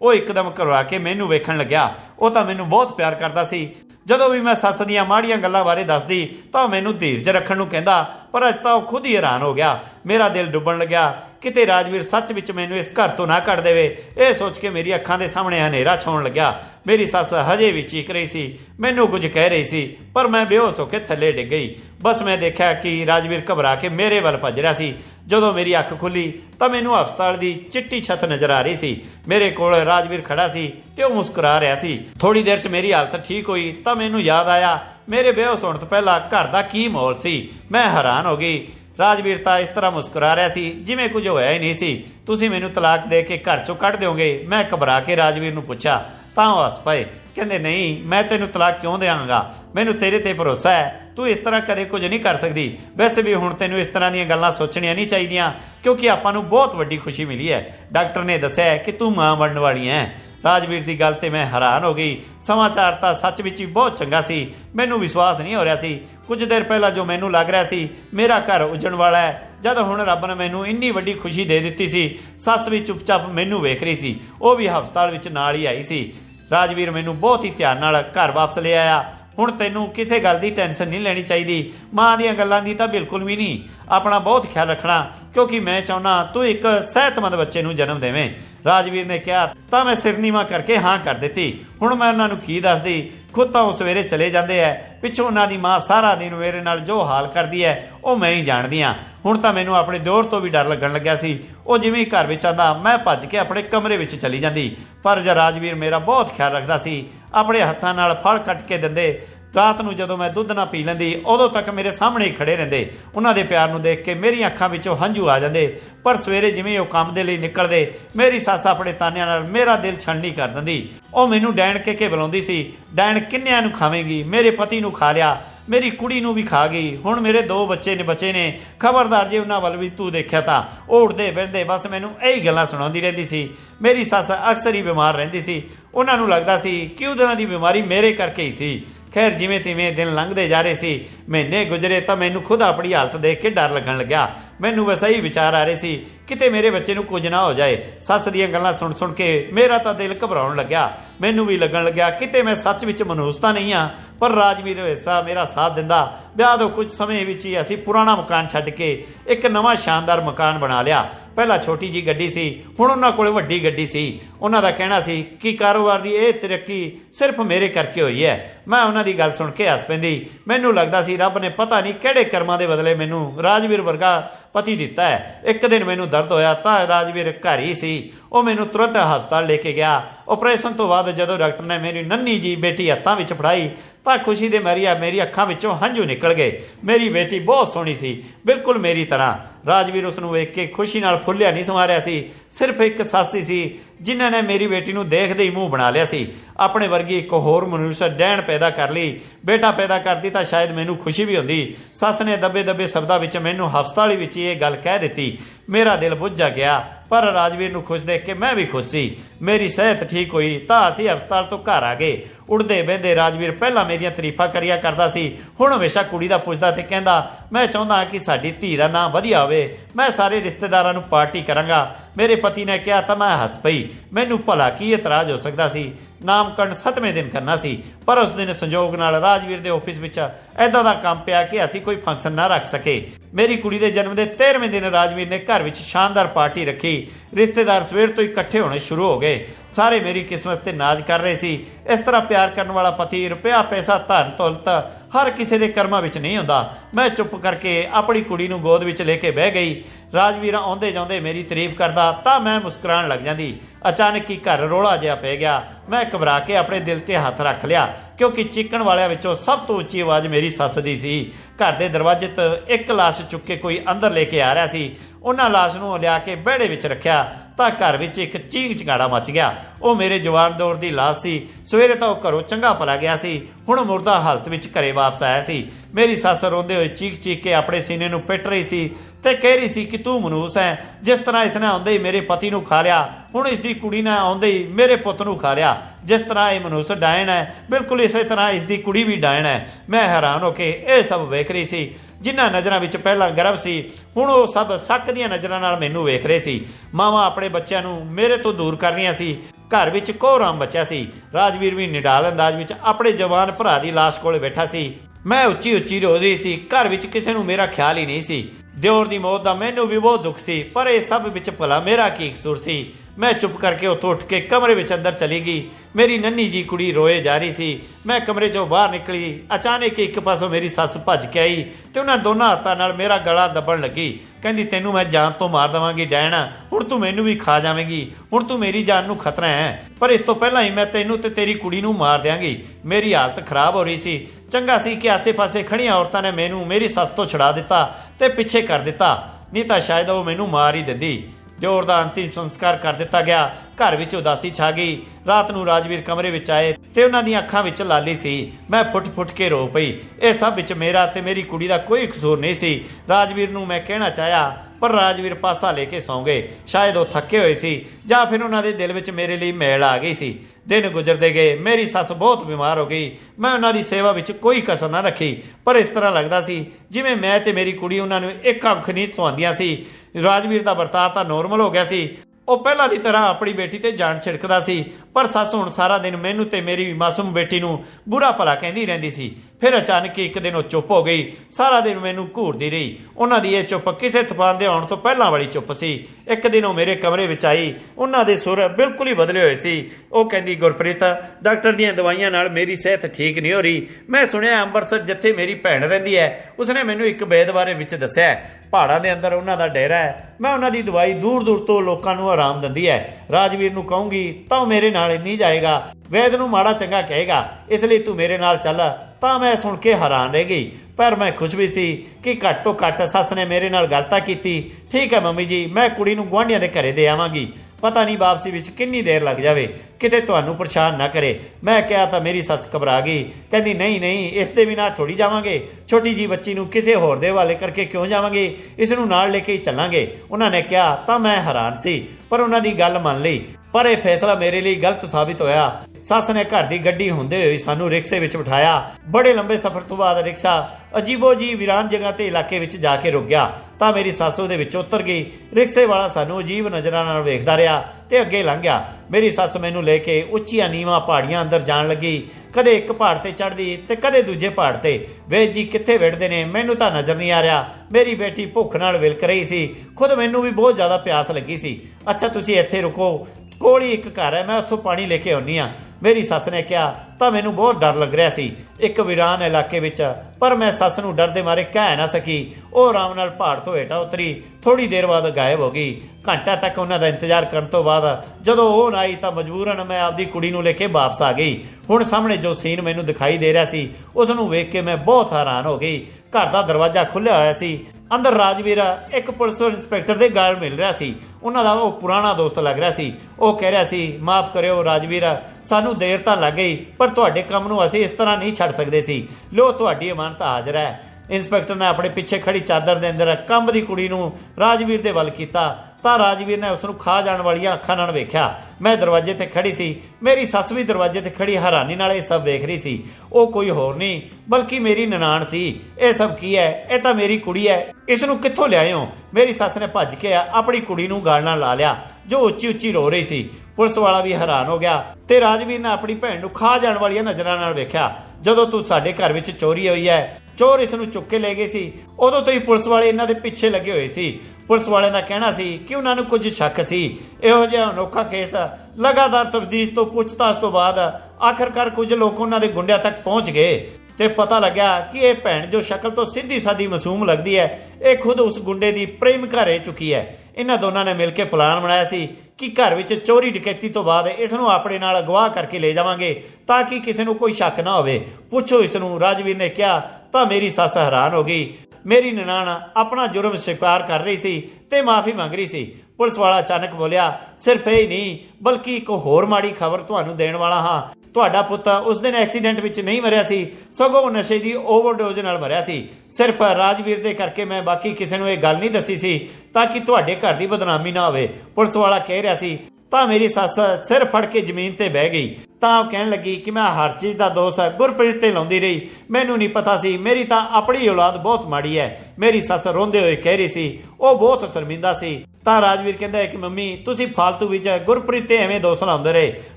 ਉਹ ਇੱਕਦਮ ਕਰਵਾ ਕੇ ਮੈਨੂੰ ਵੇਖਣ ਲੱਗਿਆ। ਉਹ ਤਾਂ ਮੈਨੂੰ ਬਹੁਤ ਪਿਆਰ ਕਰਦਾ ਸੀ। ਜਦੋਂ ਵੀ ਮੈਂ ਸੱਸ ਦੀਆਂ ਮਾੜੀਆਂ ਗੱਲਾਂ ਬਾਰੇ ਦੱਸਦੀ, ਤਾਂ ਉਹ ਮੈਨੂੰ ਧੀਰਜ ਰੱਖਣ ਨੂੰ ਕਹਿੰਦਾ, ਪਰ ਅੱਜ ਤਾਂ ਉਹ ਖੁਦ ਹੀ ਹੈਰਾਨ ਹੋ ਗਿਆ। ਮੇਰਾ ਦਿਲ ਡੁੱਬਣ ਲੱਗਿਆ। ਕਿਤੇ ਰਾਜਵੀਰ ਸੱਚ ਵਿੱਚ ਮੈਨੂੰ ਇਸ ਘਰ ਤੋਂ ਨਾ ਕੱਢ ਦੇਵੇ। ਇਹ ਸੋਚ ਕੇ ਮੇਰੀ ਅੱਖਾਂ ਦੇ ਸਾਹਮਣੇ ਹਨੇਰਾ ਛਾਉਣ ਲੱਗਿਆ। ਮੇਰੀ ਸੱਸ ਹਜੇ ਵੀ ਚੀਕ ਰਹੀ ਸੀ। ਮੈਨੂੰ ਕੁਝ ਕਹਿ ਰਹੀ ਸੀ, ਪਰ ਮੈਂ ਬੇਹੋਸ਼ ਹੋ ਕੇ ਥੱਲੇ ਡਿੱਗ ਗਈ। ਬਸ ਮੈਂ ਦੇਖਿਆ ਕਿ ਰਾਜਵੀਰ ਘਬਰਾ ਕੇ ਮੇਰੇ ਵੱਲ ਭੱਜ ਰਿਹਾ ਸੀ। ਜਦੋਂ ਮੇਰੀ ਅੱਖ ਖੁੱਲੀ ਤਾਂ ਮੈਨੂੰ ਹਸਪਤਾਲ ਦੀ ਚਿੱਟੀ ਛੱਤ ਨਜ਼ਰ ਆ ਰਹੀ ਸੀ। ਮੇਰੇ ਕੋਲ ਰਾਜਵੀਰ ਖੜਾ ਸੀ ਤੇ ਉਹ ਮੁਸਕਰਾ ਰਿਹਾ ਸੀ। ਥੋੜੀ ਦੇਰ 'ਚ ਮੇਰੀ ਹਾਲਤ ਠੀਕ ਹੋਈ ਤਾਂ ਮੈਨੂੰ ਯਾਦ ਆਇਆ, ਮੇਰੇ ਬੇਹੋਸ਼ ਹੋਣ ਤੋਂ ਪਹਿਲਾਂ ਘਰ ਦਾ ਕੀ ਮਾਹੌਲ ਸੀ। ਮੈਂ ਹੈਰਾਨ ਹੋ ਗਈ। ਰਾਜਵੀਰ ਤਾਂ ਇਸ ਤਰ੍ਹਾਂ ਮੁਸਕਰਾ ਰਿਹਾ ਸੀ ਜਿਵੇਂ ਕੁਝ ਹੋਇਆ ਹੀ ਨਹੀਂ ਸੀ। ਤੁਸੀਂ ਮੈਨੂੰ ਤਲਾਕ ਦੇ ਕੇ ਘਰ ਚੋਂ ਕੱਢ ਦਿਓਗੇ। ਮੈਂ ਘਬਰਾ ਕੇ ਰਾਜਵੀਰ ਨੂੰ ਪੁੱਛਿਆ ਤਾਂ ਉਹ ਹੱਸ ਪਏ। ਕਹਿੰਦੇ, ਨਹੀਂ, ਮੈਂ ਤੈਨੂੰ ਤਲਾਕ ਕਿਉਂ ਦੇਵਾਂਗਾ ਮੈਨੂੰ ਤੇਰੇ ਤੇ ਭਰੋਸਾ ਹੈ। ਤੂੰ ਇਸ ਤਰ੍ਹਾਂ ਕਦੇ ਕੁਝ ਨਹੀਂ ਕਰ ਸਕਦੀ। ਵੈਸੇ ਵੀ ਹੁਣ ਤੈਨੂੰ ਇਸ ਤਰ੍ਹਾਂ ਦੀਆਂ ਗੱਲਾਂ ਸੋਚਣੀਆਂ ਨਹੀਂ ਚਾਹੀਦੀਆਂ, ਕਿਉਂਕਿ ਆਪਾਂ ਨੂੰ ਬਹੁਤ ਵੱਡੀ ਖੁਸ਼ੀ ਮਿਲੀ ਹੈ। ਡਾਕਟਰ ਨੇ ਦੱਸਿਆ ਕਿ ਤੂੰ ਮਾਂ ਬਣਨ ਵਾਲੀ ਹੈ। ਰਾਜਵੀਰ ਦੀ ਗੱਲ ਤੇ ਮੈਂ ਹੈਰਾਨ ਹੋ ਗਈ। ਸਮਾਚਾਰ ਤਾਂ ਸੱਚ ਵਿੱਚ ਹੀ ਬਹੁਤ ਚੰਗਾ ਸੀ। ਮੈਨੂੰ ਵਿਸ਼ਵਾਸ ਨਹੀਂ ਹੋ ਰਿਹਾ ਸੀ। ਕੁਝ ਦੇਰ ਪਹਿਲਾਂ ਜੋ ਮੈਨੂੰ ਲੱਗ ਰਿਹਾ ਸੀ, ਮੇਰਾ ਘਰ ਉਜਣ ਵਾਲਾ ਹੈ। ਜਦ ਹੁਣ ਰੱਬ ਨੇ ਮੈਨੂੰ ਇੰਨੀ ਵੱਡੀ ਖੁਸ਼ੀ ਦੇ ਦਿੱਤੀ ਸੀ, ਸੱਸ ਵੀ ਚੁੱਪਚਾਪ ਮੈਨੂੰ ਵੇਖ ਰਹੀ ਸੀ। ਉਹ ਵੀ ਹਸਪਤਾਲ ਵਿੱਚ ਨਾਲ ਹੀ ਆਈ ਸੀ। ਰਾਜਵੀਰ ਮੈਨੂੰ ਬਹੁਤ ਹੀ ਧਿਆਨ ਨਾਲ ਘਰ ਵਾਪਸ ਲੈ ਆਇਆ। ਹੁਣ ਤੈਨੂੰ ਕਿਸੇ ਗੱਲ ਦੀ ਟੈਨਸ਼ਨ ਨਹੀਂ ਲੈਣੀ ਚਾਹੀਦੀ। ਮਾਂ ਦੀਆਂ ਗੱਲਾਂ ਦੀ ਤਾਂ ਬਿਲਕੁਲ ਵੀ ਨਹੀਂ। ਆਪਣਾ ਬਹੁਤ ਖਿਆਲ ਰੱਖਣਾ, ਕਿਉਂਕਿ ਮੈਂ ਚਾਹੁੰਦਾ ਤੂੰ ਇੱਕ ਸਿਹਤਮੰਦ ਬੱਚੇ ਨੂੰ ਜਨਮ ਦੇਵੇਂ। ਰਾਜਵੀਰ ਨੇ ਕਿਹਾ, ਤਾਂ ਮੈਂ ਸਿਰਨੀਵਾ ਕਰਕੇ ਹਾਂ ਕਰ ਦਿੱਤੀ। ਹੁਣ ਮੈਂ ਉਹਨਾਂ ਨੂੰ ਕੀ ਦੱਸਦੀ? ਖੁਦ ਤਾਂ ਉਹ ਸਵੇਰੇ ਚਲੇ ਜਾਂਦੇ ਐ। ਪਿੱਛੋਂ ਉਹਨਾਂ ਦੀ ਮਾਂ ਸਾਰਾ ਦਿਨ ਮੇਰੇ ਨਾਲ ਜੋ ਹਾਲ ਕਰਦੀ ਐ, ਉਹ ਮੈਂ ਹੀ ਜਾਣਦੀ ਆ। ਹੁਣ ਤਾਂ ਮੈਨੂੰ ਆਪਣੇ ਦੌਰ ਤੋਂ ਵੀ ਡਰ ਲੱਗਣ ਲੱਗਿਆ ਸੀ। ਉਹ ਜਿਵੇਂ ਹੀ ਘਰ ਵਿੱਚ ਆਂਦਾ ਮੈਂ ਭੱਜ ਕੇ ਆਪਣੇ ਕਮਰੇ ਵਿੱਚ ਚਲੀ ਜਾਂਦੀ। ਪਰ ਜਦ ਰਾਜਵੀਰ ਮੇਰਾ ਬਹੁਤ ਖਿਆਲ ਰੱਖਦਾ ਸੀ, ਆਪਣੇ ਹੱਥਾਂ ਨਾਲ ਫਲ ਕੱਟ ਕੇ ਦਿੰਦੇ ਰਾਤ ਨੂੰ ਜਦੋਂ ਮੈਂ ਦੁੱਧ ਨਾ ਪੀ ਲੈਂਦੀ, ਉਦੋਂ ਤੱਕ ਮੇਰੇ ਸਾਹਮਣੇ ਹੀ ਖੜੇ ਰਹਿੰਦੇ। ਉਹਨਾਂ ਦੇ ਪਿਆਰ ਨੂੰ ਦੇਖ ਕੇ ਮੇਰੀਆਂ ਅੱਖਾਂ ਵਿੱਚੋਂ ਹੰਝੂ ਆ ਜਾਂਦੇ। ਪਰ ਸਵੇਰੇ ਜਿਵੇਂ ਉਹ ਕੰਮ ਦੇ ਲਈ ਨਿਕਲਦੇ, ਮੇਰੀ ਸੱਸ ਆਪਣੇ ਤਾਨਿਆਂ ਨਾਲ ਮੇਰਾ ਦਿਲ ਛਣਨੀ ਕਰ ਦਿੰਦੀ। ਉਹ ਮੈਨੂੰ ਡੈਣ ਕੇ ਕੇ ਬੁਲਾਉਂਦੀ ਸੀ, ਡੈਣ, ਕਿੰਨਿਆਂ ਨੂੰ ਖਾਵੇਂਗੀ? ਮੇਰੇ ਪਤੀ ਨੂੰ ਖਾ ਲਿਆ, ਮੇਰੀ ਕੁੜੀ ਨੂੰ ਵੀ ਖਾ ਗਈ। ਹੁਣ ਮੇਰੇ ਦੋ ਬੱਚੇ ਨੇ ਬੱਚੇ ਨੇ। ਖਬਰਦਾਰ ਜੇ ਉਹਨਾਂ ਵੱਲ ਵੀ ਤੂੰ ਦੇਖਿਆ ਤਾਂ। ਉਹ ਉੜਦੇ ਫਿਰਦੇ ਬਸ ਮੈਨੂੰ ਇਹੀ ਗੱਲਾਂ ਸੁਣਾਉਂਦੀ ਰਹਿੰਦੀ ਸੀ। ਮੇਰੀ ਸੱਸ ਅਕਸਰ ਹੀ ਬਿਮਾਰ ਰਹਿੰਦੀ ਸੀ। ਉਹਨਾਂ ਨੂੰ ਲੱਗਦਾ ਸੀ ਕਿ ਉਹਦਾਂ ਦੀ ਬਿਮਾਰੀ ਮੇਰੇ ਕਰਕੇ ਹੀ ਸੀ। ਖੈਰ ਜਿਵੇਂ ਤਿਵੇਂ ਦਿਨ ਲੰਘਦੇ ਜਾ ਰਹੇ ਸੀ, ਮਹੀਨੇ ਗੁਜ਼ਰੇ ਤਾਂ ਮੈਨੂੰ ਖੁਦ ਆਪਣੀ ਹਾਲਤ ਦੇਖ ਕੇ ਡਰ ਲੱਗਣ ਲੱਗਿਆ। ਮੈਨੂੰ ਵੈਸਾ ਹੀ ਵਿਚਾਰ ਆ ਰਹੇ ਸੀ, ਕਿਤੇ ਮੇਰੇ ਬੱਚੇ ਨੂੰ ਕੁਝ ਨਾ ਹੋ ਜਾਏ, ਸੱਸ ਦੀਆਂ ਗੱਲਾਂ ਸੁਣ ਸੁਣ ਕੇ ਮੇਰਾ ਤਾਂ ਦਿਲ ਘਬਰਾਉਣ ਲੱਗਿਆ, ਮੈਨੂੰ ਵੀ ਲੱਗਣ ਲੱਗਿਆ, ਕਿਤੇ ਮੈਂ ਸੱਚ ਵਿੱਚ ਮਨਹੂਸ ਤਾਂ ਨਹੀਂ ਆ ਪਰ ਰਾਜਵੀਰ ਹਿੱਸਾ ਮੇਰਾ ਸਾਥ ਦਿੰਦਾ, ਵਿਆਹ ਤੋਂ ਕੁਝ ਸਮੇਂ ਵਿੱਚ ਹੀ ਅਸੀਂ ਪੁਰਾਣਾ ਮਕਾਨ ਛੱਡ ਕੇ ਇੱਕ ਨਵਾਂ ਸ਼ਾਨਦਾਰ ਮਕਾਨ ਬਣਾ ਲਿਆ। ਪਹਿਲਾਂ ਛੋਟੀ ਜੀ ਗੱਡੀ ਸੀ, ਹੁਣ ਉਹਨਾਂ ਕੋਲ ਵੱਡੀ ਗੱਡੀ ਸੀ। ਉਹਨਾਂ ਦਾ ਕਹਿਣਾ ਸੀ ਕਿ ਕਾਰੋਬਾਰ ਦੀ ਇਹ ਤਰੱਕੀ ਸਿਰਫ ਮੇਰੇ ਕਰਕੇ ਹੋਈ ਹੈ। ਮੈਂ ਉਹਨਾਂ ਦੀ ਗੱਲ ਸੁਣ ਕੇ ਹੱਸ ਪੈਂਦੀ। ਮੈਨੂੰ ਲੱਗਦਾ ਸੀ ਰੱਬ ਨੇ ਪਤਾ ਨਹੀਂ ਕਿਹੜੇ ਕਰਮਾਂ ਦੇ ਬਦਲੇ ਮੈਨੂੰ ਰਾਜਵੀਰ ਵਰਗਾ ਪਤੀ ਦਿੱਤਾ ਹੈ। ਇੱਕ ਦਿਨ ਮੈਨੂੰ ਦਰਦ ਹੋਇਆ ਤਾਂ ਰਾਜਵੀਰ ਘਰ ਹੀ ਸੀ। ਉਹ ਮੈਨੂੰ ਤੁਰੰਤ ਹਸਪਤਾਲ ਲੈ ਕੇ ਗਿਆ। ਆਪਰੇਸ਼ਨ ਤੋਂ ਬਾਅਦ ਜਦੋਂ ਡਾਕਟਰ ਨੇ ਮੇਰੀ ਨੰਨੀ ਜੀ ਬੇਟੀ ਹੱਥਾਂ ਵਿੱਚ ਫੜਾਈ ਤਾਂ ਖੁਸ਼ੀ ਦੇ ਮਾਰੀ ਮੇਰੀ ਅੱਖਾਂ ਵਿੱਚੋਂ ਹੰਝੂ ਨਿਕਲ ਗਏ। ਮੇਰੀ ਬੇਟੀ ਬਹੁਤ ਸੋਹਣੀ ਸੀ। ਬਿਲਕੁਲ ਮੇਰੀ ਤਰ੍ਹਾਂ। ਰਾਜਵੀਰ ਉਸ ਨੂੰ ਵੇਖ ਕੇ ਖੁਸ਼ੀ ਨਾਲ ਫੁੱਲਿਆ ਨਹੀਂ ਸਮਾ ਰਿਹਾ ਸੀ। ਸਿਰਫ ਇੱਕ ਸਾਸੀ ਸੀ, ਜਿਨ੍ਹਾਂ ਨੇ ਮੇਰੀ ਬੇਟੀ ਨੂੰ ਦੇਖਦੇ ਹੀ ਮੂੰਹ ਬਣਾ ਲਿਆ ਸੀ। ਆਪਣੇ ਵਰਗੀ ਇੱਕ ਹੋਰ ਮਨੁੱਖ ਡੈਣ ਪੈਦਾ ਕਰ ਲਈ, ਬੇਟਾ ਪੈਦਾ ਕਰਦੀ ਤਾਂ ਸ਼ਾਇਦ ਮੈਨੂੰ ਖੁਸ਼ੀ ਵੀ ਹੁੰਦੀ। ਸੱਸ ਨੇ ਦੱਬੇ ਦੱਬੇ ਸ਼ਬਦਾਂ ਵਿੱਚ ਮੈਨੂੰ ਹਫਸਤਾਲੀ ਵਿੱਚ ਇਹ ਗੱਲ ਕਹਿ ਦਿੱਤੀ। ਮੇਰਾ ਦਿਲ ਬੁੱਝ ਗਿਆ। ਪਰ ਰਾਜਵੀਰ ਨੂੰ ਖੁਸ਼ ਦੇਖ ਕੇ ਮੈਂ ਵੀ ਖੁਸ਼ ਸੀ। ਮੇਰੀ ਸਿਹਤ ਠੀਕ ਹੋਈ ਤਾਂ ਅਸੀਂ ਹਸਪਤਾਲ ਤੋਂ ਘਰ ਆ ਗਏ। ਉੜਦੇ ਬਹਿੰਦੇ ਰਾਜਵੀਰ ਪਹਿਲਾਂ ਮੇਰੀਆਂ ਤਾਰੀਫਾਂ ਕਰਿਆ ਕਰਦਾ ਸੀ। ਹੁਣ ਹਮੇਸ਼ਾ ਕੁੜੀ ਦਾ ਪੁੱਛਦਾ ਤੇ ਕਹਿੰਦਾ, ਮੈਂ ਚਾਹੁੰਦਾ ਕਿ ਸਾਡੀ ਧੀ ਦਾ ਨਾਂ ਵਧੀਆ ਹੋਵੇ। ਮੈਂ ਸਾਰੇ ਰਿਸ਼ਤੇਦਾਰਾਂ ਨੂੰ ਪਾਰਟੀ ਕਰਾਂਗਾ। ਮੇਰੇ ਪਤੀ ਨੇ ਕਿਹਾ ਤਾਂ ਮੈਂ ਹੱਸ ਪਈ। ਮੈਨੂੰ ਭਲਾ ਕੀ ਇਤਰਾਜ਼ ਹੋ ਸਕਦਾ ਸੀ? ਨਾਮਕਰਨ ਸੱਤਵੇਂ ਦਿਨ ਕਰਨਾ ਸੀ। ਪਰ ਉਸ ਦਿਨ ਸੰਜੋਗ ਨਾਲ ਰਾਜਵੀਰ ਦੇ ਆਫਿਸ ਵਿੱਚ ਐਦਾਂ ਦਾ ਕੰਮ ਪਿਆ ਕਿ ਅਸੀਂ ਕੋਈ ਫੰਕਸ਼ਨ ਨਾ ਰੱਖ ਸਕੇ। ਮੇਰੀ ਕੁੜੀ ਦੇ ਜਨਮ ਦੇ 13ਵੇਂ ਦਿਨ ਰਾਜਵੀਰ ਨੇ ਘਰ ਵਿੱਚ ਸ਼ਾਨਦਾਰ ਪਾਰਟੀ ਰੱਖੀ। ਰਿਸ਼ਤੇਦਾਰ ਸਵੇਰ ਤੋਂ ਇਕੱਠੇ ਹੋਣੇ ਸ਼ੁਰੂ ਹੋ ਗਏ। ਸਾਰੇ ਮੇਰੀ ਕਿਸਮਤ ਤੇ ਨਾਜ਼ ਕਰ ਰਹੇ ਸੀ। ਇਸ ਤਰ੍ਹਾਂ ਪਿਆਰ ਕਰਨ ਵਾਲਾ ਪਤੀ ਰੁਪਿਆ, ਪੈਸਾ, ਧਨ, ਦੌਲਤ ਹਰ ਕਿਸੇ ਦੇ ਕਰਮਾਂ ਵਿੱਚ ਨਹੀਂ ਹੁੰਦਾ। ਮੈਂ ਚੁੱਪ ਕਰਕੇ ਆਪਣੀ ਕੁੜੀ ਨੂੰ ਗੋਦ ਵਿੱਚ ਲੈ ਕੇ ਬਹਿ ਗਈ। ਰਾਜਵੀਰ ਆਉਂਦੇ ਜਾਂਦੇ ਮੇਰੀ ਤਾਰੀਫ ਕਰਦਾ, ਤਾਂ ਮੈਂ ਮੁਸਕਰਾਉਣ ਲੱਗ ਜਾਂਦੀ। ਅਚਾਨਕ ਹੀ ਘਰ ਰੋਲਾ ਜਿਹਾ ਪੈ ਗਿਆ। ਮੈਂ ਘਬਰਾ ਕੇ ਆਪਣੇ ਦਿਲ ਤੇ ਹੱਥ ਰੱਖ ਲਿਆ, ਕਿਉਂਕਿ ਚੀਕਣ ਵਾਲਿਆਂ ਵਿੱਚੋਂ ਸਭ ਤੋਂ ਉੱਚੀ ਆਵਾਜ਼ ਮੇਰੀ ਸੱਸ ਦੀ ਸੀ। ਘਰ ਦੇ ਦਰਵਾਜ਼ੇ ਤੋਂ ਇੱਕ ਲਾਸ਼ ਚੁੱਕ ਕੇ ਕੋਈ ਅੰਦਰ ਲੈ ਕੇ ਆ ਰਿਹਾ ਸੀ। ਉਹਨਾਂ ਲਾਸ਼ ਨੂੰ ਲਿਆ ਕੇ ਵਿਹੜੇ ਵਿੱਚ ਰੱਖਿਆ, ਤਾਂ ਘਰ ਵਿੱਚ ਇੱਕ ਚੀਕ ਚਿੰਗਾੜਾ ਮਚ ਗਿਆ। ਉਹ ਮੇਰੇ ਜਵਾਨ ਦੌਰ ਦੀ ਲਾਸ਼ ਸੀ। ਸਵੇਰੇ ਤਾਂ ਉਹ ਘਰੋਂ ਚੰਗਾ ਭਲਾ ਗਿਆ ਸੀ। ਹੁਣ ਮੁਰਦਾ ਹਾਲਤ ਵਿੱਚ ਘਰੇ ਵਾਪਸ ਆਇਆ ਸੀ। ਮੇਰੀ ਸੱਸ ਰੋਂਦੇ ਹੋਏ ਚੀਕ ਚੀਕ ਕੇ ਆਪਣੇ ਸੀਨੇ ਨੂੰ ਪਿੱਟ ਰਹੀ ਸੀ ਤੇ ਕਹਿ ਰਹੀ ਸੀ ਕਿ ਤੂੰ ਮਨੂਸ ਹੈ। ਜਿਸ ਤਰ੍ਹਾਂ ਇਸ ਨੇ ਆਉਂਦੇ ਹੀ ਮੇਰੇ ਪਤੀ ਨੂੰ ਖਾ ਲਿਆ, ਹੁਣ ਇਸ ਦੀ ਕੁੜੀ ਨੇ ਆਉਂਦੇ ਹੀ ਮੇਰੇ ਪੁੱਤ ਨੂੰ ਖਾ ਲਿਆ। ਜਿਸ ਤਰ੍ਹਾਂ ਇਹ ਮਨੂਸ ਡਾਇਣ ਹੈ, ਬਿਲਕੁਲ ਇਸੇ ਤਰ੍ਹਾਂ ਇਸ ਦੀ ਕੁੜੀ ਵੀ ਡਾਇਣ ਹੈ। ਮੈਂ ਹੈਰਾਨ ਹੋ ਕੇ ਇਹ ਸਭ ਵੇਖ ਰਹੀ ਸੀ। ਜਿਨ੍ਹਾਂ ਨਜ਼ਰਾਂ ਵਿੱਚ ਪਹਿਲਾਂ ਗਰਭ ਸੀ, ਹੁਣ ਉਹ ਸਭ ਸ਼ੱਕ ਦੀਆਂ ਨਜ਼ਰਾਂ ਨਾਲ ਮੈਨੂੰ ਵੇਖ ਰਹੇ ਸੀ। ਮਾਵਾਂ ਆਪਣੇ ਬੱਚਿਆਂ ਨੂੰ ਮੇਰੇ ਤੋਂ ਦੂਰ ਕਰ ਰਹੀਆਂ ਸੀ। ਘਰ ਵਿੱਚ ਕੋਹਰਾਮ ਬੱਚਾ ਸੀ। ਰਾਜਵੀਰ ਵੀ ਨਿਡਾਲ ਅੰਦਾਜ਼ ਵਿੱਚ ਆਪਣੇ ਜਵਾਨ ਭਰਾ ਦੀ ਲਾਸ਼ ਕੋਲ ਬੈਠਾ ਸੀ। ਮੈਂ ਉੱਚੀ ਉੱਚੀ ਰੋ ਰਹੀ ਸੀ। ਘਰ ਵਿੱਚ ਕਿਸੇ ਨੂੰ ਮੇਰਾ ਖਿਆਲ ਹੀ ਨਹੀਂ ਸੀ। ਦਿਓਰ ਦੀ ਮੌਤ ਦਾ ਮੈਨੂੰ ਵੀ ਬਹੁਤ ਦੁੱਖ ਸੀ, ਪਰ ਇਹ ਸਭ ਵਿੱਚ ਭਲਾ ਮੇਰਾ ਕੀ ਕਸੂਰ ਸੀ? ਮੈਂ ਚੁੱਪ ਕਰਕੇ ਉੱਥੋਂ ਉੱਠ ਕੇ ਕਮਰੇ ਵਿੱਚ ਅੰਦਰ ਚਲੀ ਗਈ। ਮੇਰੀ ਨੰਨੀ ਜੀ ਕੁੜੀ ਰੋਏ ਜਾ ਰਹੀ ਸੀ। ਮੈਂ ਕਮਰੇ ਚੋਂ ਬਾਹਰ ਨਿਕਲੀ। ਅਚਾਨਕ ਇੱਕ ਪਾਸੋਂ ਮੇਰੀ ਸੱਸ ਭੱਜ ਕੇ ਆਈ ਤੇ ਉਹਨਾਂ ਦੋਨਾਂ ਹੱਥਾਂ ਨਾਲ ਮੇਰਾ ਗਲਾ ਦੱਬਣ ਲੱਗੀ। ਕਹਿੰਦੀ, ਤੈਨੂੰ ਮੈਂ ਜਾਨ ਤੋਂ ਮਾਰ ਦਵਾਂਗੀ, ਡੈਣ। ਹੁਣ ਤੂੰ ਮੈਨੂੰ ਵੀ ਖਾ ਜਾਵੇਂਗੀ। ਹੁਣ ਤੂੰ ਮੇਰੀ ਜਾਨ ਨੂੰ ਖਤਰਾ ਹੈ। ਪਰ ਇਸ ਤੋਂ ਪਹਿਲਾਂ ਹੀ ਮੈਂ ਤੈਨੂੰ ਤੇ ਤੇਰੀ ਕੁੜੀ ਨੂੰ ਮਾਰ ਦਿਆਂਗੀ। ਮੇਰੀ ਹਾਲਤ ਖਰਾਬ ਹੋ ਰਹੀ ਸੀ। ਚੰਗਾ ਸੀ ਕਿ ਆਸੇ-ਪਾਸੇ ਖੜੀਆਂ ਔਰਤਾਂ ਨੇ ਮੈਨੂੰ, ਮੇਰੀ ਸੱਸ ਤੋਂ ਛੁਡਾ ਦਿੱਤਾ ਤੇ ਪਿੱਛੇ ਕਰ ਦਿੱਤਾ। ਨਹੀਂ ਤਾਂ ਸ਼ਾਇਦ ਉਹ ਮੈਨੂੰ ਮਾਰ ਹੀ ਦਿੰਦੀ। ਜ਼ੋਰ ਦਾ ਅੰਤਿਮ ਸੰਸਕਾਰ ਕਰ ਦਿੱਤਾ ਗਿਆ, ਘਰ ਵਿੱਚ ਉਦਾਸੀ ਛਾ ਗਈ। ਰਾਤ ਨੂੰ ਰਾਜਵੀਰ ਕਮਰੇ ਵਿੱਚ ਆਏ ਤੇ ਉਹਨਾਂ ਦੀਆਂ ਅੱਖਾਂ ਵਿੱਚ ਲਾਲੀ ਸੀ। ਮੈਂ ਫੁੱਟ-ਫੁੱਟ ਕੇ ਰੋ ਪਈ। ਇਹ ਸਭ ਵਿੱਚ ਮੇਰਾ ਤੇ ਮੇਰੀ ਕੁੜੀ ਦਾ ਕੋਈ ਕਸੂਰ ਨਹੀਂ ਸੀ। ਰਾਜਵੀਰ ਨੂੰ ਮੈਂ ਕਹਿਣਾ ਚਾਹਿਆ, ਪਰ ਰਾਜਵੀਰ ਪਾਸਾ ਲੈ ਕੇ ਸੌਂ ਗਏ। ਸ਼ਾਇਦ ਉਹ ਥੱਕੇ ਹੋਏ ਸੀ, ਜਾਂ ਫਿਰ ਉਹਨਾਂ ਦੇ ਦਿਲ ਵਿੱਚ ਮੇਰੇ ਲਈ ਮੈਲ ਆ ਗਈ ਸੀ। ਦਿਨ ਗੁਜ਼ਰਦੇ ਗਏ, ਮੇਰੀ ਸੱਸ ਬਹੁਤ ਬਿਮਾਰ ਹੋ ਗਈ। ਮੈਂ ਉਹਨਾਂ ਦੀ ਸੇਵਾ ਵਿੱਚ ਕੋਈ ਕਸਰ ਨਾ ਰੱਖੀ, ਪਰ ਇਸ ਤਰ੍ਹਾਂ ਲੱਗਦਾ ਸੀ ਜਿਵੇਂ ਮੈਂ ਤੇ ਮੇਰੀ ਕੁੜੀ ਉਹਨਾਂ ਨੂੰ ਇੱਕ ਅੱਖ ਨਹੀਂ ਸਵਾਉਂਦੀਆਂ ਸੀ। ਰਾਜਵੀਰ ਦਾ ਵਰਤਾਅ ਤਾਂ ਨੋਰਮਲ ਹੋ ਗਿਆ ਸੀ। ਉਹ ਪਹਿਲਾਂ ਦੀ ਤਰ੍ਹਾਂ ਆਪਣੀ ਬੇਟੀ ਤੇ ਜਾਨ ਛਿੜਕਦਾ ਸੀ, ਪਰ ਸੱਸ ਹੁਣ ਸਾਰਾ ਦਿਨ ਮੈਨੂੰ ਤੇ ਮੇਰੀ ਮਾਸੂਮ ਬੇਟੀ ਨੂੰ ਬੁਰਾ ਭਲਾ ਕਹਿੰਦੀ ਰਹਿੰਦੀ ਸੀ। ਫਿਰ ਅਚਾਨਕ ਇੱਕ ਦਿਨ ਉਹ ਚੁੱਪ ਹੋ ਗਈ। ਸਾਰਾ ਦਿਨ ਮੈਨੂੰ ਘੂਰਦੀ ਰਹੀ। ਉਹਨਾਂ ਦੀ ਇਹ ਚੁੱਪ ਕਿਸੇ ਤੂਫਾਨ ਦੇ ਆਉਣ ਤੋਂ ਪਹਿਲਾਂ ਵਾਲੀ ਚੁੱਪ ਸੀ। ਇੱਕ ਦਿਨ ਉਹ ਮੇਰੇ ਕਮਰੇ ਵਿੱਚ ਆਈ। ਉਹਨਾਂ ਦੇ ਸੁਰ ਬਿਲਕੁਲ ਹੀ ਬਦਲੇ ਹੋਏ ਸੀ। ਉਹ ਕਹਿੰਦੀ, ਗੁਰਪ੍ਰੀਤ, ਡਾਕਟਰ ਦੀਆਂ ਦਵਾਈਆਂ ਨਾਲ ਮੇਰੀ ਸਿਹਤ ਠੀਕ ਨਹੀਂ ਹੋ ਰਹੀ। ਮੈਂ ਸੁਣਿਆ ਅੰਮ੍ਰਿਤਸਰ ਜਿੱਥੇ ਮੇਰੀ ਭੈਣ ਰਹਿੰਦੀ ਹੈ, ਉਸਨੇ ਮੈਨੂੰ ਇੱਕ ਬੇਦ ਬਾਰੇ ਵਿੱਚ ਦੱਸਿਆ ਪਹਾੜਾਂ ਦੇ ਅੰਦਰ ਉਹਨਾਂ ਦਾ ਡੇਰਾ ਹੈ। ਮੈਂ ਉਹਨਾਂ ਦੀ ਦਵਾਈ ਦੂਰ ਦੂਰ ਤੋਂ ਲੋਕਾਂ ਨੂੰ ਆਰਾਮ ਦਿੰਦੀ ਹੈ। ਰਾਜਵੀਰ ਨੂੰ ਕਹੂੰਗੀ, ਤਾਂ ਉਹ ਮੇਰੇ ਨਾਲ ਨਹੀਂ ਜਾਏਗਾ। ਵੇਦ ਨੂੰ ਮਾੜਾ ਚੰਗਾ ਕਹੇਗਾ, ਇਸ ਲਈ ਤੂੰ ਮੇਰੇ ਨਾਲ ਚੱਲ, ਤਾਂ ਮੈਂ ਸੁਣ ਕੇ ਹੈਰਾਨ ਰਹਿ ਗਈ। ਪਰ ਮੈਂ ਖੁਸ਼ ਵੀ ਸੀ ਕਿ ਘੱਟ ਤੋਂ ਘੱਟ ਸੱਸ ਨੇ ਮੇਰੇ ਨਾਲ ਗਲਤਾ ਕੀਤੀ। ਠੀਕ ਹੈ ਮੰਮੀ ਜੀ, ਮੈਂ ਕੁੜੀ ਨੂੰ ਗੁਆਂਢੀਆਂ ਦੇ ਘਰੇ ਦੇ ਆਵਾਂਗੀ। ਪਤਾ ਨਹੀਂ ਵਾਪਸੀ ਵਿੱਚ ਕਿੰਨੀ ਦੇਰ ਲੱਗ ਜਾਵੇ। ਕਿਤੇ ਤੁਹਾਨੂੰ ਪਰੇਸ਼ਾਨ ਨਾ ਕਰੇ। ਮੈਂ ਕਿਹਾ ਤਾਂ ਮੇਰੀ ਸੱਸ ਘਬਰਾ ਗਈ। ਕਹਿੰਦੀ, ਨਹੀਂ ਨਹੀਂ, ਇਸ ਦੇ ਬਿਨਾ ਥੋੜੀ ਜਾਵਾਂਗੇ। ਛੋਟੀ ਜੀ ਬੱਚੀ ਨੂੰ ਕਿਸੇ ਹੋਰ ਦੇ ਹਵਾਲੇ ਕਰਕੇ ਕਿਉਂ ਜਾਵਾਂਗੇ? ਇਸ ਨੂੰ ਨਾਲ ਲੈ ਕੇ ਹੀ ਚੱਲਾਂਗੇ। ਉਹਨਾਂ ਨੇ ਕਿਹਾ, ਤਾਂ ਮੈਂ ਹੈਰਾਨ ਸੀ, ਪਰ ਉਹਨਾਂ ਦੀ ਗੱਲ ਮੰਨ ਲਈ। ਪਰ ਇਹ ਫੈਸਲਾ ਮੇਰੇ ਲਈ ਗਲਤ ਸਾਬਿਤ ਹੋਇਆ। ਸੱਸ ਨੇ ਘਰ ਦੀ ਗੱਡੀ ਹੁੰਦੇ ਹੋਏ ਸਾਨੂੰ ਰਿਕਸ਼ੇ ਵਿੱਚ ਬਿਠਾਇਆ। ਬੜੇ ਲੰਬੇ ਸਫ਼ਰ ਤੋਂ ਬਾਅਦ ਰਿਕਸ਼ਾ ਅਜੀਬੋ ਜੀ ਵੀਰਾਨ ਜਗ੍ਹਾ ਤੇ ਇਲਾਕੇ ਵਿੱਚ ਜਾ ਕੇ ਰੁਕ ਗਿਆ। ਤਾਂ ਮੇਰੀ ਸੱਸ ਉਹਦੇ ਵਿੱਚ ਉਤਰ ਗਈ। ਰਿਕਸ਼ੇ ਵਾਲਾ ਸਾਨੂੰ ਅਜੀਬ ਨਜ਼ਰਾਂ ਨਾਲ ਵੇਖਦਾ ਰਿਹਾ ਤੇ ਅੱਗੇ ਲੰਘ ਗਿਆ। ਮੇਰੀ ਸੱਸ ਮੈਨੂੰ ਲੈ ਕੇ ਉੱਚੀਆਂ ਨੀਵਾਂ ਪਹਾੜੀਆਂ ਅੰਦਰ ਜਾਣ ਲੱਗੀ। ਕਦੇ ਇੱਕ ਪਹਾੜ ਤੇ ਚੜ੍ਹਦੀ ਤੇ ਕਦੇ ਦੂਜੇ ਪਹਾੜ ਤੇ। ਵੇਦ ਜੀ ਕਿੱਥੇ ਵਿੜਦੇ ਨੇ, ਮੈਨੂੰ ਤਾਂ ਨਜ਼ਰ ਨਹੀਂ ਆ ਰਿਹਾ। ਮੇਰੀ ਬੇਟੀ ਭੁੱਖ ਨਾਲ ਵਿਲਕ ਰਹੀ ਸੀ। ਖੁਦ ਮੈਨੂੰ ਵੀ ਬਹੁਤ ਜ਼ਿਆਦਾ ਪਿਆਸ ਲੱਗੀ ਸੀ। ਅੱਛਾ, ਤੁਸੀਂ ਇੱਥੇ ਰੁਕੋ। ਕੋਲ ਹੀ ਇੱਕ ਘਰ ਹੈ, ਮੈਂ ਉੱਥੋਂ ਪਾਣੀ ਲੈ ਕੇ ਆਉਣੀ ਆ ਮੇਰੀ ਸੱਸ ਨੇ ਕਿਹਾ, ਤਾਂ ਮੈਨੂੰ ਬਹੁਤ ਡਰ ਲੱਗ ਰਿਹਾ ਸੀ, ਇੱਕ ਵੀਰਾਨ ਇਲਾਕੇ ਵਿੱਚ। ਪਰ ਮੈਂ ਸੱਸ ਨੂੰ ਡਰ ਦੇ ਮਾਰੇ ਕਹਿ ਨਾ ਸਕੀ। ਉਹ ਆਰਾਮ ਨਾਲ ਪਹਾੜ ਤੋਂ ਹੇਠਾਂ ਉਤਰੀ ਥੋੜੀ ਦੇਰ ਬਾਅਦ ਗਾਇਬ ਹੋ ਗਈ। ਘੰਟਾ ਤੱਕ ਉਹਨਾਂ ਦਾ ਇੰਤਜ਼ਾਰ ਕਰਨ ਤੋਂ ਬਾਅਦ ਜਦੋਂ ਉਹ ਨਾ ਆਈ ਤਾਂ ਮਜਬੂਰਨ ਮੈਂ ਆਪਦੀ ਕੁੜੀ ਨੂੰ ਲੈ ਕੇ ਵਾਪਸ ਆ ਗਈ। ਹੁਣ ਸਾਹਮਣੇ ਜੋ ਸੀਨ ਮੈਨੂੰ ਦਿਖਾਈ ਦੇ ਰਿਹਾ ਸੀ, ਉਸ ਨੂੰ ਵੇਖ ਕੇ ਮੈਂ ਬਹੁਤ ਹੈਰਾਨ ਹੋ ਗਈ। ਘਰ ਦਾ ਦਰਵਾਜ਼ਾ ਖੁੱਲਿਆ ਹੋਇਆ ਸੀ। ਅੰਦਰ ਰਾਜਵੀਰ, ਇੱਕ ਪੁਲਿਸ ਇੰਸਪੈਕਟਰ ਦੇ ਗਾਲ ਮਿਲ ਰਿਹਾ ਸੀ। ਉਹਨਾਂ ਦਾ ਉਹ ਪੁਰਾਣਾ ਦੋਸਤ ਲੱਗ ਰਿਹਾ ਸੀ। ਉਹ ਕਹਿ ਰਿਹਾ ਸੀ, ਮਾਫ ਕਰਿਓ ਰਾਜਵੀਰ, ਸਾਨੂੰ ਦੇਰ ਤਾਂ ਲੱਗ ਗਈ, ਪਰ ਤੁਹਾਡੇ ਕੰਮ ਨੂੰ ਅਸੀਂ ਇਸ ਤਰ੍ਹਾਂ ਨਹੀਂ ਛੱਡ ਸਕਦੇ ਸੀ। ਲੋ ਤੁਹਾਡੀ ਇਮਾਨਤ ਹਾਜ਼ਰ ਹੈ। ਇੰਸਪੈਕਟਰ ਨੇ ਆਪਣੇ ਪਿੱਛੇ ਖੜੀ ਚਾਦਰ ਦੇ ਅੰਦਰ ਕੰਬ ਦੀ ਕੁੜੀ ਨੂੰ ਰਾਜਵੀਰ ਦੇ ਵੱਲ ਕੀਤਾ, ਤਾਂ ਰਾਜਵੀਰ ਨੇ ਉਸ ਨੂੰ ਖਾ ਜਾਣ ਵਾਲੀਆਂ ਅੱਖਾਂ ਨਾਲ ਵੇਖਿਆ। ਮੈਂ ਦਰਵਾਜ਼ੇ ਤੇ ਖੜੀ ਸੀ। ਮੇਰੀ ਸੱਸ ਵੀ ਦਰਵਾਜ਼ੇ ਤੇ ਖੜੀ ਹੈਰਾਨੀ ਨਾਲ ਇਹ ਸਭ ਵੇਖ ਰਹੀ ਸੀ। ਉਹ ਕੋਈ ਹੋਰ ਨਹੀਂ, ਬਲਕਿ ਮੇਰੀ ਨਨਾਣ ਸੀ। ਇਹ ਸਭ ਕੀ ਹੈ? ਇਹ ਤਾਂ ਮੇਰੀ ਕੁੜੀ ਹੈ। ਇਸ ਨੂੰ ਕਿੱਥੋਂ ਲਿਆਏ ਹੋ? ਮੇਰੀ ਸੱਸ ਨੇ ਭੱਜ ਕੇ ਆਪਣੀ ਕੁੜੀ ਨੂੰ ਗਾਲ ਨਾਲ ਲਾ ਲਿਆ, ਜੋ ਉੱਚੀ ਉੱਚੀ ਰੋ ਰਹੀ ਸੀ। ਪੁਲਿਸ ਵਾਲਾ ਵੀ ਹੈਰਾਨ ਹੋ ਗਿਆ ਤੇ ਰਾਜਵੀਰ ਨੇ ਆਪਣੀ ਭੈਣ ਨੂੰ ਖਾ ਜਾਣ ਵਾਲੀਆਂ ਨਜ਼ਰਾਂ ਨਾਲ ਵੇਖਿਆ। ਜਦੋਂ ਤੂੰ ਸਾਡੇ ਘਰ ਵਿੱਚ ਚੋਰੀ ਹੋਈ ਹੈ, ਚੋਰ ਇਸ ਨੂੰ ਚੁੱਕ ਕੇ ਲੈ ਗਏ ਸੀ। ਉਦੋਂ ਤੋਂ ਹੀ ਪੁਲਿਸ ਵਾਲੇ ਇਹਨਾਂ ਦੇ ਪਿੱਛੇ ਲੱਗੇ ਹੋਏ ਸੀ। ਪੁਲਿਸ ਵਾਲਿਆਂ ਦਾ ਕਹਿਣਾ ਸੀ ਕਿ ਉਹਨਾਂ ਨੂੰ ਕੁਝ ਸ਼ੱਕ ਸੀ। ਇਹੋ ਜਿਹਾ ਅਨੋਖਾ ਕੇਸ ਲਗਾਤਾਰ ਤਫਤੀਸ਼ ਤੋਂ ਪੁੱਛਤਾਛ ਤੋਂ ਬਾਅਦ ਆਖਰਕਾਰ ਕੁਝ ਲੋਕ ਉਹਨਾਂ ਦੇ ਗੁੰਡਿਆਂ ਤੱਕ ਪਹੁੰਚ ਗਏ। ਤੇ ਪਤਾ ਲੱਗਿਆ ਕਿ ਇਹ ਭੈਣ ਜੋ ਸ਼ਕਲ ਤੋਂ ਸਿੱਧੀ ਸਾਦੀ ਮਾਸੂਮ ਲੱਗਦੀ ਹੈ, ਇਹ ਖੁਦ ਉਸ ਗੁੰਡੇ ਦੀ ਪ੍ਰੇਮਿਕਾ ਰਹਿ ਚੁੱਕੀ ਹੈ। ਇਹਨਾਂ ਦੋਨਾਂ ਨੇ ਮਿਲ ਕੇ ਪਲਾਨ ਬਣਾਇਆ ਸੀ ਕਿ ਘਰ ਵਿੱਚ ਚੋਰੀ ਡਕੈਤੀ ਤੋਂ ਬਾਅਦ ਇਸ ਨੂੰ ਆਪਣੇ ਨਾਲ ਅਗਵਾ ਕਰਕੇ ਲੈ ਜਾਵਾਂਗੇ ਤਾਂ ਕਿ ਕਿਸੇ ਨੂੰ ਕੋਈ ਸ਼ੱਕ ਨਾ ਹੋਵੇ। ਪੁੱਛੋ ਇਸ ਨੂੰ, ਰਾਜਵੀਰ ਨੇ ਕਿਹਾ, ਤਾਂ ਮੇਰੀ ਸੱਸ ਹੈਰਾਨ ਹੋ ਗਈ। ਮੇਰੀ ਨਨਾਣ ਆਪਣਾ ਜੁਰਮ ਸਵੀਕਾਰ ਕਰ ਰਹੀ ਸੀ ਤੇ ਮਾਫੀ ਮੰਗ ਰਹੀ ਸੀ। ਪੁਲਿਸ ਵਾਲਾ ਅਚਾਨਕ ਬੋਲਿਆ, ਸਿਰਫ ਇਹ ਹੀ ਨਹੀਂ, ਬਲਕਿ ਇੱਕ ਹੋਰ ਮਾੜੀ ਖਬਰ ਤੁਹਾਨੂੰ ਦੇਣ ਵਾਲਾ ਹਾਂ। ਤੁਹਾਡਾ ਪੁੱਤ ਉਸ ਦਿਨ ਐਕਸੀਡੈਂਟ ਵਿੱਚ ਨਹੀਂ ਮਰਿਆ ਸੀ, ਸਗੋਂ ਉਹ ਨਸ਼ੇ ਦੀ ਓਵਰਡੋਜ਼ ਨਾਲ ਮਰਿਆ ਸੀ। ਸਿਰਫ ਰਾਜਵੀਰ ਦੇ ਕਰਕੇ ਮੈਂ ਬਾਕੀ ਕਿਸੇ ਨੂੰ ਇਹ ਗੱਲ ਨਹੀਂ ਦੱਸੀ ਸੀ, ਤਾਂ ਕਿ ਤੁਹਾਡੇ ਘਰ ਦੀ ਬਦਨਾਮੀ ਨਾ ਹੋਵੇ। ਪੁਲਿਸ ਵਾਲਾ ਕਹਿ ਰਿਹਾ ਸੀ, ਤਾਂ ਮੇਰੀ ਸੱਸ ਸਿਰ ਫੜ ਕੇ ਜ਼ਮੀਨ ਤੇ ਬਹਿ ਗਈ। ਤਾਂ ਉਹ ਕਹਿਣ ਲੱਗੀ ਕਿ ਮੈਂ ਹਰ ਚੀਜ਼ ਦਾ ਦੋਸ਼ ਗੁਰਪ੍ਰੀਤ ਤੇ ਲਾਉਂਦੀ ਰਹੀ। ਮੈਨੂੰ ਨਹੀਂ ਪਤਾ ਸੀ, ਮੇਰੀ ਤਾਂ ਆਪਣੀ ਔਲਾਦ ਬਹੁਤ ਮਾੜੀ ਹੈ। ਮੇਰੀ ਸੱਸ ਰੋਂਦੇ ਹੋਏ ਕਹਿ ਰਹੀ ਸੀ, ਉਹ ਬਹੁਤ ਸ਼ਰਮਿੰਦਾ ਸੀ। ਤਾਂ ਰਾਜਵੀਰ ਕਹਿੰਦਾ ਹੈ ਕਿ ਮੰਮੀ, ਤੁਸੀਂ ਫालतू ਵਿੱਚ ਗੁਰਪ੍ਰੀਤ ਤੇ ਐਵੇਂ ਦੋਸ਼ ਲਾਉਂਦੇ ਰਹੇ।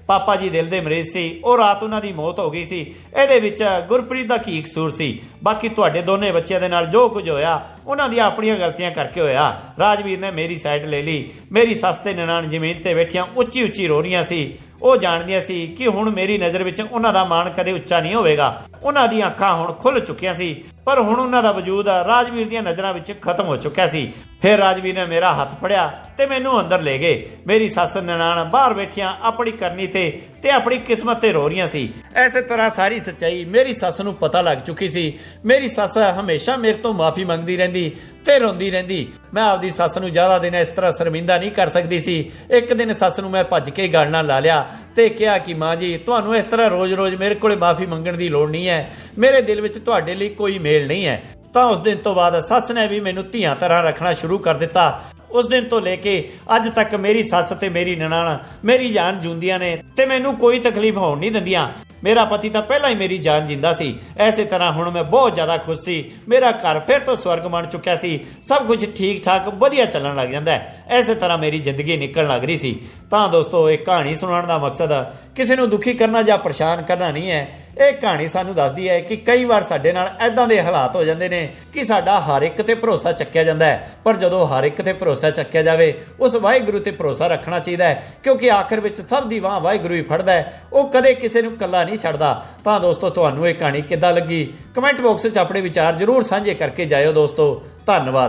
ਪਾਪਾ ਜੀ ਦਿਲ ਦੇ ਮਰੀਜ਼ ਸੀ, ਉਹ ਰਾਤ ਉਹਨਾਂ ਦੀ ਮੌਤ ਹੋ ਗਈ ਸੀ। ਇਹਦੇ ਵਿੱਚ ਗੁਰਪ੍ਰੀਤ ਦਾ ਕੀ ਕਸੂਰ ਸੀ? ਬਾਕੀ ਤੁਹਾਡੇ ਦੋਨੇ ਬੱਚਿਆਂ ਦੇ ਨਾਲ ਜੋ ਕੁਝ ਹੋਇਆ, ਉਹਨਾਂ ਦੀਆਂ ਆਪਣੀਆਂ ਗਲਤੀਆਂ ਕਰਕੇ ਹੋਇਆ। ਰਾਜਵੀਰ ਨੇ ਮੇਰੀ ਸਾਈਡ ਲੈ ਲਈ। ਮੇਰੀ ਸੱਸ ਤੇ ਨਨਾਣ ਜ਼ਮੀਨ ਤੇ ਬੈਠੀਆਂ ਉੱਚੀ ਉੱਚੀ ਰੋ ਰਹੀਆਂ ਸੀ। ਉਹ ਜਾਣਦੀਆਂ ਸੀ ਕਿ ਹੁਣ ਮੇਰੀ ਨਜ਼ਰ ਵਿੱਚ ਉਹਨਾਂ ਦਾ ਮਾਣ ਕਦੇ ਉੱਚਾ ਨਹੀਂ ਹੋਵੇਗਾ। ਉਹਨਾਂ ਦੀਆਂ ਅੱਖਾਂ ਹੁਣ ਖੁੱਲ ਚੁੱਕੀਆਂ ਸੀ। ਪਰ ਹੁਣ ਉਹਨਾਂ ਦਾ ਵਜੂਦ ਰਾਜਵੀਰ ਦੀਆਂ ਨਜ਼ਰਾਂ ਵਿੱਚ ਖਤਮ ਹੋ ਚੁੱਕਿਆ ਸੀ। ਫਿਰ ਰਾਜਵੀਰ ਨੇ ਮੇਰਾ ਹੱਥ ਫੜਿਆ ਤੇ ਮੈਨੂੰ ਅੰਦਰ ਲੈ ਗਏ। ਮੇਰੀ ਸੱਸ ਨਨਾਣ ਬਾਹਰ ਬੈਠੀਆਂ ਆਪਣੀ ਕਰਨੀ ਤੇ ਤੇ ਆਪਣੀ ਕਿਸਮਤ ਤੇ ਰੋ ਰਹੀਆਂ ਸੀ। ਐਸੇ ਤਰ੍ਹਾਂ ਸਾਰੀ ਸੱਚਾਈ ਮੇਰੀ ਸੱਸ ਨੂੰ ਪਤਾ ਲੱਗ ਚੁੱਕੀ ਸੀ। ਮੇਰੀ ਸੱਸ ਹਮੇਸ਼ਾ ਮੇਰੇ ਤੋਂ ਮਾਫੀ ਮੰਗਦੀ ਰਹਿੰਦੀ ਤੇ ਰੋਂਦੀ ਰਹਿੰਦੀ। ਮੈਂ ਆਪਦੀ ਸੱਸ ਨੂੰ ਜ਼ਿਆਦਾ ਦਿਨ ਇਸ ਤਰ੍ਹਾਂ ਸ਼ਰਮਿੰਦਾ ਨਹੀਂ ਕਰ ਸਕਦੀ ਸੀ। ਇੱਕ ਦਿਨ ਸੱਸ ਨੂੰ ਮੈਂ ਭੱਜ ਕੇ ਗੱਲ ਨਾਲ ਲਾ ਲਿਆ ਤੇ ਕਿਹਾ ਕਿ ਮਾਂ ਜੀ, ਤੁਹਾਨੂੰ ਇਸ ਤਰ੍ਹਾਂ ਰੋਜ਼-ਰੋਜ਼ ਮੇਰੇ ਕੋਲੇ ਮਾਫੀ ਮੰਗਣ ਦੀ ਲੋੜ ਨਹੀਂ ਹੈ। ਮੇਰੇ ਦਿਲ ਵਿੱਚ ਤੁਹਾਡੇ ਲਈ ਕੋਈ ਮੇਲ ਨਹੀਂ ਹੈ। ਤਾਂ ਉਸ ਦਿਨ ਤੋਂ ਬਾਅਦ ਸੱਸ ਨੇ ਵੀ ਮੈਨੂੰ ਧੀਆਂ ਤਰ੍ਹਾਂ ਰੱਖਣਾ ਸ਼ੁਰੂ ਕਰ ਦਿੱਤਾ। ਉਸ ਦਿਨ ਤੋਂ ਲੈ ਕੇ ਅੱਜ ਤੱਕ ਮੇਰੀ ਸੱਸ ਤੇ ਮੇਰੀ ਨਨਾਣ, ਮੇਰੀ ਜਾਨ ਜੂੰਦੀਆਂ ਨੇ ਤੇ ਮੈਨੂੰ ਕੋਈ ਤਕਲੀਫ ਹੋਣ ਨਹੀਂ ਦਿੰਦੀਆਂ। ਮੇਰਾ ਪਤੀ ਤਾਂ ਪਹਿਲਾਂ ਹੀ ਮੇਰੀ ਜਾਨ ਜਿੰਦਾ ਸੀ। ਐਸੇ ਤਰ੍ਹਾਂ ਹੁਣ ਮੈਂ ਬਹੁਤ ਜ਼ਿਆਦਾ ਖੁਸ਼ ਸੀ। ਮੇਰਾ ਘਰ ਫਿਰ ਤੋਂ ਸਵਰਗ ਬਣ ਚੁੱਕਿਆ ਸੀ। ਸਭ ਕੁਝ ਠੀਕ ਠਾਕ ਵਧੀਆ ਚੱਲਣ ਲੱਗ ਜਾਂਦਾ ਹੈ। ਐਸੇ ਤਰ੍ਹਾਂ ਮੇਰੀ ਜ਼ਿੰਦਗੀ ਨਿਕਲਣ ਲੱਗ ਰਹੀ ਸੀ। ਤਾਂ ਦੋਸਤੋ, ਇਹ ਕਹਾਣੀ ਸੁਣਾਉਣ ਦਾ ਮਕਸਦ ਕਿਸੇ ਨੂੰ ਦੁਖੀ ਕਰਨਾ ਜਾਂ ਪਰੇਸ਼ਾਨ ਕਰਨਾ ਨਹੀਂ ਹੈ। ਇਹ ਕਹਾਣੀ ਸਾਨੂੰ ਦੱਸਦੀ ਹੈ ਕਿ ਕਈ ਵਾਰ ਸਾਡੇ ਨਾਲ ਐਦਾਂ ਦੇ ਹਾਲਾਤ ਹੋ ਜਾਂਦੇ ਨੇ ਕਿ ਸਾਡਾ ਹਰ ਇੱਕ ਤੇ ਭਰੋਸਾ ਚੱਕਿਆ ਜਾਂਦਾ ਹੈ। ਪਰ ਜਦੋਂ ਹਰ ਇੱਕ ਤੇ ਭਰੋਸਾ ਚੱਕਿਆ ਜਾਵੇ, ਉਸ ਵਾਹਿਗੁਰੂ ਤੇ ਭਰੋਸਾ ਰੱਖਣਾ ਚਾਹੀਦਾ ਹੈ, ਕਿਉਂਕਿ ਆਖਰ ਵਿੱਚ ਸਭ ਦੀ ਬਾਂਹ ਵਾਹਿਗੁਰੂ ਹੀ ਫੜਦਾ ਹੈ। ਉਹ ਕਦੇ ਕਿਸੇ ਨੂੰ ਇਕੱਲਾ ਨਹੀਂ ਛੱਡਦਾ। ਤਾਂ ਦੋਸਤੋ, ਤੁਹਾਨੂੰ ਇਹ ਕਹਾਣੀ ਕਿੱਦਾਂ ਲੱਗੀ? ਕਮੈਂਟ ਬਾਕਸ 'ਚ ਆਪਣੇ ਵਿਚਾਰ ਜ਼ਰੂਰ ਸਾਂਝੇ ਕਰਕੇ ਜਾਇਓ ਦੋਸਤੋ। ਧੰਨਵਾਦ।